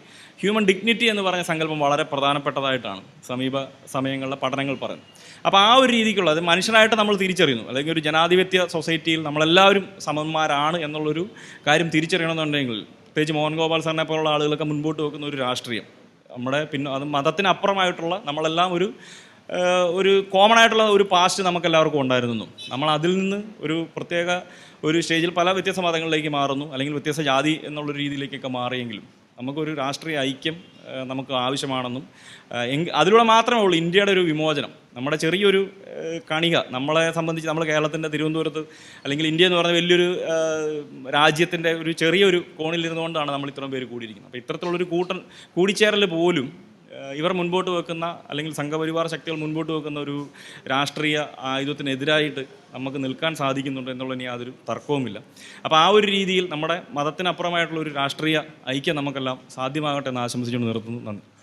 ഹ്യൂമൻ ഡിഗ്നിറ്റി എന്ന് പറഞ്ഞ സങ്കല്പം വളരെ പ്രധാനപ്പെട്ടതായിട്ടാണ് സമീപ സമയങ്ങളിലെ പഠനങ്ങൾ പറയുന്നത്. അപ്പോൾ ആ ഒരു രീതിക്കുള്ള അത് മനുഷ്യനായിട്ട് നമ്മൾ തിരിച്ചറിയുന്നു. അല്ലെങ്കിൽ ഒരു ജനാധിപത്യ സൊസൈറ്റിയിൽ നമ്മളെല്ലാവരും സമന്മാരാണ് എന്നുള്ളൊരു കാര്യം തിരിച്ചറിയണമെന്നുണ്ടെങ്കിൽ പ്രത്യേകിച്ച് മോഹൻ ഗോപാൽ സാറിനെ പോലുള്ള ആളുകളൊക്കെ മുൻപോട്ട് വെക്കുന്ന ഒരു രാഷ്ട്രീയം നമ്മുടെ പിന്നെ അത് മതത്തിനപ്പുറമായിട്ടുള്ള നമ്മളെല്ലാം ഒരു ഒരു കോമൺ ആയിട്ടുള്ള ഒരു പാസ്റ്റ് നമുക്ക് എല്ലാവർക്കും ഉണ്ടായിരുന്നു. നമ്മൾ അതിൽ നിന്ന് ഒരു പ്രത്യേക ഒരു സ്റ്റേജിൽ പല വ്യത്യസ്ത മതങ്ങളിലേക്ക് മാറുന്നു അല്ലെങ്കിൽ വ്യത്യസ്ത ജാതി എന്നുള്ള രീതിയിലേക്കൊക്കെ മാറിയെങ്കിലും നമുക്കൊരു രാഷ്ട്രീയ ഐക്യം നമുക്ക് ആവശ്യമാണെന്നും അതിലൂടെ മാത്രമേ ഉള്ളൂ ഇന്ത്യയുടെ ഒരു വിമോചനം. നമ്മുടെ ചെറിയൊരു കണിക നമ്മളെ സംബന്ധിച്ച് നമ്മൾ കേരളത്തിന്റെ തിരുവനന്തപുരത്ത് അല്ലെങ്കിൽ ഇന്ത്യ എന്ന് പറയുന്ന വലിയൊരു രാജ്യത്തിന്റെ ഒരു ചെറിയൊരു കോണിലിരുന്നുകൊണ്ടാണ് നമ്മൾ ഇത്രയും പേര് കൂടിയിരിക്കുന്നത്. അപ്പോൾ ഇത്തരത്തിലുള്ളൊരു കൂട്ടൻ കൂടിച്ചേരൽ പോലും ഇവർ മുൻപോട്ട് വെക്കുന്ന അല്ലെങ്കിൽ സംഘപരിവാർ ശക്തികൾ മുൻപോട്ട് വെക്കുന്ന ഒരു രാഷ്ട്രീയ ആയുധത്തിനെതിരായിട്ട് നമുക്ക് നിൽക്കാൻ സാധിക്കുന്നുണ്ട് എന്നുള്ളതിന് യാതൊരു തർക്കവുമില്ല. അപ്പോൾ ആ ഒരു രീതിയിൽ നമ്മുടെ മതത്തിനപ്പുറമായിട്ടുള്ള ഒരു രാഷ്ട്രീയ ഐക്യം നമുക്കെല്ലാം സാധ്യമാകട്ടെ എന്ന് ആശംസിച്ചുകൊണ്ട് നിർത്തുന്നു. നന്ദി.